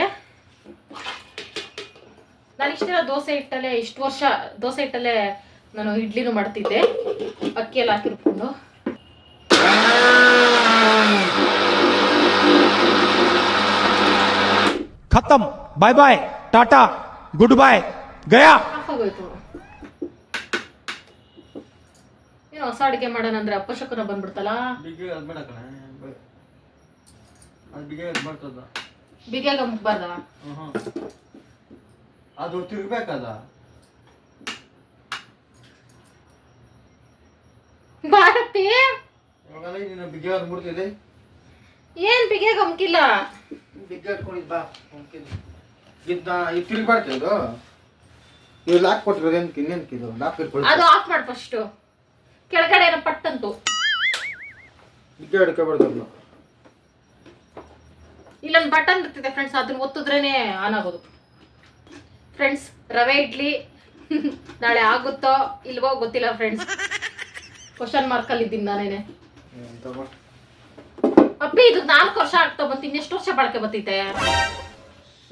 Speaker 1: ನಾನು ಇಷ್ಟೆಲ್ಲ ದೋಸೆ ಹಿಟ್ಟಲ್ಲೇ ಇಷ್ಟು ವರ್ಷ ದೋಸೆ ಹಿಟ್ಟಲ್ಲೇ ನಾನು ಇಡ್ಲಿನೂ ಮಾಡ್ತಿದ್ದೆ. ಅಕ್ಕಿ ಹಾಕಿ
Speaker 8: ಹಾಕಿರ್ಕೊಂಡು. ಖತಮ್. Bye bye tata good bye
Speaker 1: Gaya ಆಗೋಯ್ತು. ಏನು ಹೊಸ ಅಡುಗೆ ಮಾಡೋಣ ಅಂದ್ರೆ ಅಪಶಕುನ ಬಂದ್ಬಿಡ್ತಲ್ಲ? ಬಿಗಿಯಾಗ ಮುಗ್ಬಾರ್ದ?
Speaker 5: ಅದು ತಿರ್ಬೇಕಲ್ಲ
Speaker 1: ಬಾರಪ್ಪಿ
Speaker 5: ಇವಾಗ ನೀನು ಬಿಗಿ ಅದು ಮುಡ್ತಿದೆ
Speaker 1: ಏನ್ ಬಿಗಿಯಾಗ ಗಮ್ಕಿಲ್ಲ
Speaker 5: ಬಿಗಿ ಹತ್ಕೊಂಡಿದ್ ಬಾ ಇದ್ದ ಇದು ತಿರುಗ್ಬಾರ್ದು ಇದು ಇವು ಲಾಕ್ ಕೊಟ್ಟಿರೋದು ಏನಕ್ಕೆ ಇನ್ನೇನಕ್ಕೆ ಇದು? ಲಾಕ್ ಇಟ್ಕೊಳ್ಳಿ
Speaker 1: ಅದು ಆಫ್ ಮಾಡ್ ಫಸ್ಟ್ ಕೆಳಗಡೆ ಏನೋ ಪಟ್ಟಂತು.
Speaker 5: ಬಿಗಿ ಹಿಡ್ಕೊಬಾರ್ದು
Speaker 1: ಇಲ್ಲೊಂದು ಬಟನ್ ಇರ್ತಿದೆ ಫ್ರೆಂಡ್ಸ್ ಅದನ್ನ ಒತ್ತಿದ್ರೇನೆ ಆನ್ ಆಗೋದು. ಫ್ರೆಂಡ್ಸ್ ರವೆ ಇಡ್ಲಿ ನಾಳೆ ಆಗುತ್ತೋ ಇಲ್ವೋ ಗೊತ್ತಿಲ್ಲ ಫ್ರೆಂಡ್ಸ್ ಕ್ವಶನ್ ಮಾರ್ಕಲ್ಲಿ ಇದ್ದೀನಿ ನಾನೇನೆ. ಅಪ್ಪಿ ಇದು ನಾಲ್ಕು ವರ್ಷ ಆಗ್ತಾ ಬಂತು ಇನ್ನೆಷ್ಟು ವರ್ಷ ಬಾಳ್ಕೆ ಬರ್ತೈತೆ?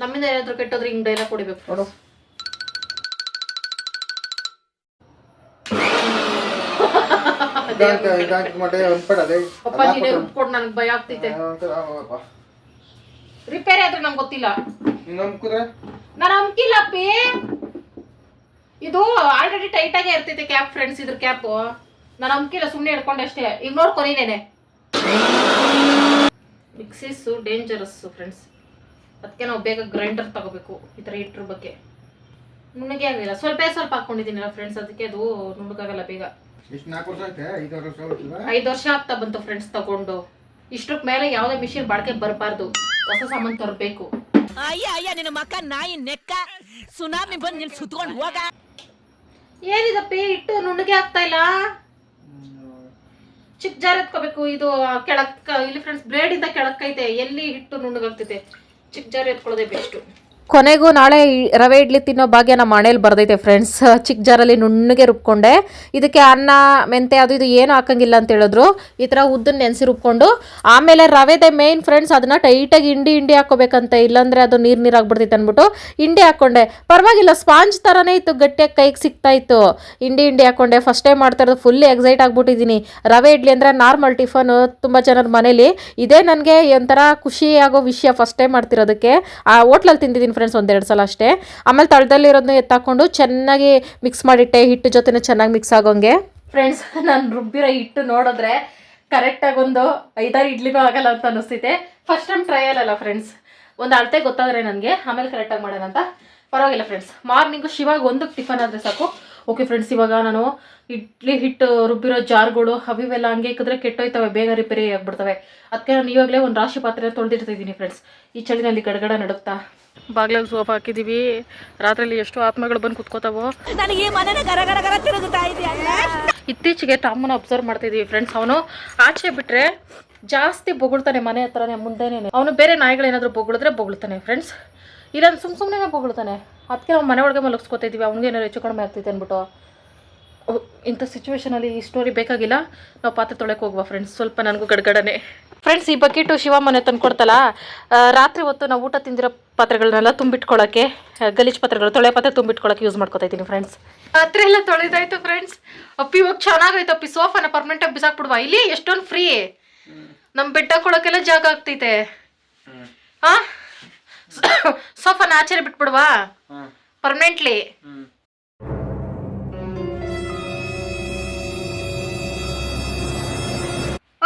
Speaker 1: ನಮ್ಮಿಂದ ಏನಾದ್ರು ಕೆಟ್ಟೋದ್ರೆ ಹಿಂಗ್ ಡೈಲಾಗ್ ಕೊಡಿಬೇಕು
Speaker 5: ನೋಡು.
Speaker 1: ನನಗೆ ಭಯ ಆಗ್ತೈತೆ. ರಿಪೇರಿ ಆದ್ರೆ ನಂಗೆ ಗೊತ್ತಿಲ್ಲ.
Speaker 5: ನೀನು ನಂಬ್ಕುದ್ರೆ
Speaker 1: ನಾನು ಅಂಕಿಲ್ಲ ಅಪ್ಪಿ. ಇದು ಆಲ್ರೆಡಿ ಟೈಟ್ ಆಗೇ ಇರ್ತೈತೆ ಕ್ಯಾಪ್ ಫ್ರೆಂಡ್ಸ್ ಇದ್ರ ಕ್ಯಾಪು ನಾನು ಅಂಕಿಲ್ಲ ಸುಮ್ಮನೆ ಹಿಡ್ಕೊಂಡೆ ಅಷ್ಟೇ. ಈಗ ನೋಡ್ಕೊ ನೀನೇನೆ. ಮಿಕ್ಸಿಸು ಡೇಂಜರಸ್ಸು ಫ್ರೆಂಡ್ಸ್ ಅದಕ್ಕೆ ನಾವು ಬೇಗ ಗ್ರೈಂಡರ್ ತಗೋಬೇಕು ಈ ಥರ ಇಟ್ರ ಬಗ್ಗೆ. ನುಣ್ಣಗೆ ಆಗಲಿಲ್ಲ. ಸ್ವಲ್ಪ ಸ್ವಲ್ಪ ಹಾಕ್ಕೊಂಡಿದ್ದೀನಲ್ಲ ಫ್ರೆಂಡ್ಸ್ ಅದಕ್ಕೆ ಅದು ನುಣ್ಣಗಾಗಲ್ಲ ಬೇಗ.
Speaker 5: ಐದು ವರ್ಷ
Speaker 1: ಆಗ್ತಾ ಬಂತು ಫ್ರೆಂಡ್ಸ್ ತಗೊಂಡು. ಇಷ್ಟಕ್ಕೆ ಮೇಲೆ ಯಾವುದೇ ಮಿಷಿನ್ ಬಾಳಿಕೆ ಬರಬಾರ್ದು. ಹೊಸ ಸಾಮಾನು ತರಬೇಕು.
Speaker 9: ಅಯ್ಯ ಅಯ್ಯ ನಿನ್ನ ಮಕ್ಕ ನಾಯಿ ನೆಕ್ಕ. ಸುನಾಮಿ ಬಂದು ನಿನ್ ಸುತ್ಕೊಂಡು ಹೋಗ.
Speaker 1: ಏನಿದಪ್ಪಿ ಇಟ್ಟು ನುಣ್ಣಗೆ ಆಗ್ತಾ ಇಲ್ಲ? ಚಿಕ್ಕ ಜಾರ್ ಎತ್ಕೋಬೇಕು ಇದು ಕೆಳಕ್, ಇಲ್ಲಿ ಫ್ರೆಂಡ್ಸ್ ಬ್ಲೇಡ್ ಇಂದ ಕೆಳಕ್ಕೈತೆ ಎಲ್ಲಿ ಹಿಟ್ಟು ನುಣ್ಣಗಾಗ್ತೈತೆ ಚಿಕ್ಕ ಜಾರ್ ಎತ್ಕೊಳ್ಳೋದೇ ಬೆಸ್ಟ್ ಕೊನೆಗೂ ನಾಳೆ ರವೆ ಇಡ್ಲಿ ತಿನ್ನೋ ಭಾಗ್ಯ ನಮ್ಮ ಮನೇಲಿ ಬರ್ದೈತೆ ಫ್ರೆಂಡ್ಸ್ ಚಿಕ್ಕ ಜಾರಲ್ಲಿ ನುಣ್ಣಗೆ ರುಬ್ಕೊಂಡೆ. ಇದಕ್ಕೆ ಅನ್ನ, ಮೆಂತೆ ಅದು ಇದು ಏನು ಹಾಕಂಗಿಲ್ಲ ಅಂತ ಹೇಳಿದ್ರು. ಈ ಥರ ಉದ್ದನ್ನ ನೆನೆಸಿ ರುಬ್ಕೊಂಡು, ಆಮೇಲೆ ರವೆದೆ ಮೇಯ್ನ್ ಫ್ರೆಂಡ್ಸ್ ಅದನ್ನ ಟೈಟಾಗಿ ಹಿಂಡಿ ಹಿಂಡಿ ಹಾಕೋಬೇಕಂತ ಇಲ್ಲಾಂದರೆ ಅದು ನೀರು ನೀರು ಆಗ್ಬಿಡ್ತೈತೆ ಅಂದ್ಬಿಟ್ಟು ಹಿಂಡಿ ಹಾಕ್ಕೊಂಡೆ. ಪರವಾಗಿಲ್ಲ ಸ್ಪಾಂಜ್ ಥರನೇ ಇತ್ತು, ಗಟ್ಟಿಯಾಗಿ ಕೈಗೆ ಸಿಗ್ತಾ ಇತ್ತು. ಹಿಂಡಿ ಹಿಂಡಿ ಹಾಕ್ಕೊಂಡೆ. ಫಸ್ಟ್ ಟೈಮ್ ಮಾಡ್ತಾ ಇರೋದು ಫುಲ್ ಎಕ್ಸೈಟ್ ಆಗಿಬಿಟ್ಟಿದ್ದೀನಿ. ರವೆ ಇಡ್ಲಿ ಅಂದರೆ ನಾರ್ಮಲ್ ಟಿಫನ್ ತುಂಬ ಜನರ ಮನೇಲಿ. ಇದೇ ನನಗೆ ಒಂಥರ ಖುಷಿ ಆಗೋ ವಿಷಯ ಫಸ್ಟ್ ಟೈಮ್ ಮಾಡ್ತಿರೋದಕ್ಕೆ. ಆ ಹೋಟ್ಲಲ್ಲಿ ತಿಂದಿದ್ದೀನಿ ಫ್ರೆಂಡ್ಸ್ ಒಂದೆರಡು ಸಲ ಅಷ್ಟೇ. ಆಮೇಲೆ ತಳದಲ್ಲಿರೋದನ್ನ ಎತ್ತಾಕೊಂಡು ಚೆನ್ನಾಗಿ ಮಿಕ್ಸ್ ಮಾಡಿಟ್ಟೆ ಹಿಟ್ಟು ಜೊತೆನೇ ಚೆನ್ನಾಗಿ ಮಿಕ್ಸ್ ಆಗೋಂಗೆ. ಫ್ರೆಂಡ್ಸ್ ನಾನು ರುಬ್ಬಿರೋ ಹಿಟ್ಟು ನೋಡಿದ್ರೆ ಕರೆಕ್ಟಾಗಿ ಒಂದು ಐದಾರು ಇಡ್ಲಿನೂ ಆಗಲ್ಲ ಅಂತ ಅನಿಸ್ತೈತೆ ಫಸ್ಟ್ ಟೈಮ್ ಟ್ರೈ ಅಲ್ಲ ಫ್ರೆಂಡ್ಸ್ ಒಂದು ಅಳತೆ ಗೊತ್ತಾದರೆ ನನಗೆ, ಆಮೇಲೆ ಕರೆಕ್ಟಾಗಿ ಮಾಡೋಣ ಅಂತ. ಪರವಾಗಿಲ್ಲ ಫ್ರೆಂಡ್ಸ್ ಮಾರ್ನಿಂಗು ಶಿವಾಗ ಒಂದಕ್ಕೆ ಟಿಫನ್ ಆದರೆ ಸಾಕು. ಓಕೆ ಫ್ರೆಂಡ್ಸ್ ಇವಾಗ ನಾನು ಇಡ್ಲಿ ಹಿಟ್ಟು ರುಬ್ಬಿರೋ ಜಾರ್ಗಳು ಅವಿವೆಲ್ಲ ಹಂಗೆ ಇಕ್ಕಿದ್ರೆ ಕೆಟ್ಟೋಯ್ತವೆ, ಬೇಗ ರಿಪೇರಿ ಆಗಿಬಿಡ್ತವೆ. ಅದಕ್ಕೆ ನಾನು ಇವಾಗಲೇ ಒಂದು ರಾಶಿ ಪಾತ್ರೆ ತೊಳೆದಿಡ್ತಿದ್ದೀನಿ ಫ್ರೆಂಡ್ಸ್ ಈ ಚಳಿನಲ್ಲಿ ಗಡಗಡ ನಡುಕ್ತಾ ಬಾಗ್ಲಾಗ ಸೋಫಾ ಹಾಕಿದ್ದೀವಿ ರಾತ್ರಿಯಲ್ಲಿ ಎಷ್ಟು ಆತ್ಮಗಳು ಬಂದು ಕುತ್ಕೋತಾವೋ. ಇತ್ತೀಚೆಗೆ ಟಾಮನ ಅಬ್ಸರ್ವ್ ಇದೀವಿ ಫ್ರೆಂಡ್ಸ್ ಅವನು ಆಚೆ ಬಿಟ್ರೆ ಜಾಸ್ತಿ ಬೊಗಳ್ತಾನೆ ಮನೆ ಹತ್ರನೇ ಮುಂದೆನೇ ಅವನು ಬೇರೆ ನಾಯಿಗಳೇನಾದರೂ ಬೊಗಳಿದ್ರೆ ಬೊಗಳ್ತಾನೆ ಫ್ರೆಂಡ್ಸ್ ಇಲ್ಲ ಸುಮ್ ಸುಮ್ಮನೆ ಬೊಗಳ್ತಾನೆ. ಅದಕ್ಕೆ ನಾವು ಮನೆ ಒಳಗೆ ಮಲಗಿಸ್ಕೊತಾ ಇದ್ದೀವಿ ಅವ್ನಿಗೆ ಏನಾರು ಹೆಚ್ಚು ಕಡಿಮೆ ಆಗ್ತೈತೆ ಅಂದ್ಬಿಟ್ಟು ಇಂಥ ಸಿಚುವೇಶನಲ್ಲಿ ಈ ಸ್ಟೋರಿ ಬೇಕಾಗಿಲ್ಲ. ನಾವು ಪಾತ್ರೆ ತೊಳೆಗೆ ಹೋಗುವ ಫ್ರೆಂಡ್ಸ್ ಸ್ವಲ್ಪ ನನಗೂ ಗಡಗಡನೆ. ಫ್ರೆಂಡ್ಸ್ ಈ ಬಕೆಟು ಶಿವ ಮನೆ ತಂದು ಕೊಡ್ತಲ್ಲ ರಾತ್ರಿ ಹೊತ್ತು ನಾವು ಊಟ ತಿಂದಿರೋ ಪಾತ್ರೆಗಳನ್ನೆಲ್ಲ ತುಂಬಿಟ್ಕೊಳ್ಳೋಕ್ಕೆ ಗಲೀಜ್ ಪಾತ್ರೆಗಳು ತೊಳೆ ಪಾತ್ರೆ ತುಂಬಿಟ್ಕೊಳ್ಳೋಕೆ ಯೂಸ್ ಮಾಡ್ಕೊತಾ ಇದ್ದೀನಿ ಫ್ರೆಂಡ್ಸ್ ಪಾತ್ರೆ ಎಲ್ಲ ತೊಳೆದಾಯ್ತು ಫ್ರೆಂಡ್ಸ್ ಅಪ್ಪಿ ಇವಾಗ ಚೆನ್ನಾಗೈತೆ ಅಪ್ಪಿ ಸೋಫಾನ ಪರ್ಮನೆಂಟಾಗಿ ಬಿಸಾಕ್ಬಿಡುವ? ಇಲ್ಲಿ ಎಷ್ಟೊಂದು ಫ್ರೀ ನಮ್ಮ ಬೆಡ್ ಹಾಕೊಳಕ್ಕೆಲ್ಲ ಜಾಗ ಆಗ್ತೈತೆ. ಹಾ ಸೋಫಾನ ಆಚೆನೆ ಬಿಟ್ಬಿಡುವ? ಪರ್ಮನೆಂಟ್ಲಿ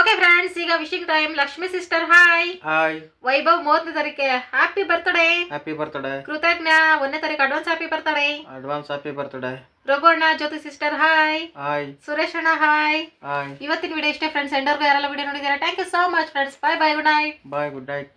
Speaker 1: ಓಕೆ ಫ್ರೆಂಡ್ಸ್ ಈಗ wishing time Lakshmi sister hi
Speaker 5: hi
Speaker 1: Vaibhav ಮೂವತ್ತನೇ ತಾರೀಕೆ. Happy birthday
Speaker 5: happy birthday
Speaker 1: Kritagya ಒಂದನೇ ತಾರೀಕು advance happy birthday
Speaker 5: advance happy birthday
Speaker 1: ರಘುವಣ್ಣ Jyothi sister hi
Speaker 5: hi
Speaker 1: Suresh ಅಣ್ಣ ಹಾಯ್
Speaker 5: ಹಾಯ್
Speaker 1: ಇವತ್ತಿನ ವಿಡಿಯೋ ಇಷ್ಟೇ ಫ್ರೆಂಡ್ಸ್ ಎಂಡರ್ಗೂ ಯಾರೆಲ್ಲ ವಿಡಿಯೋ ನೋಡಿದ್ದೀರಾ? Thank you so much friends bye bye good night
Speaker 5: bye good night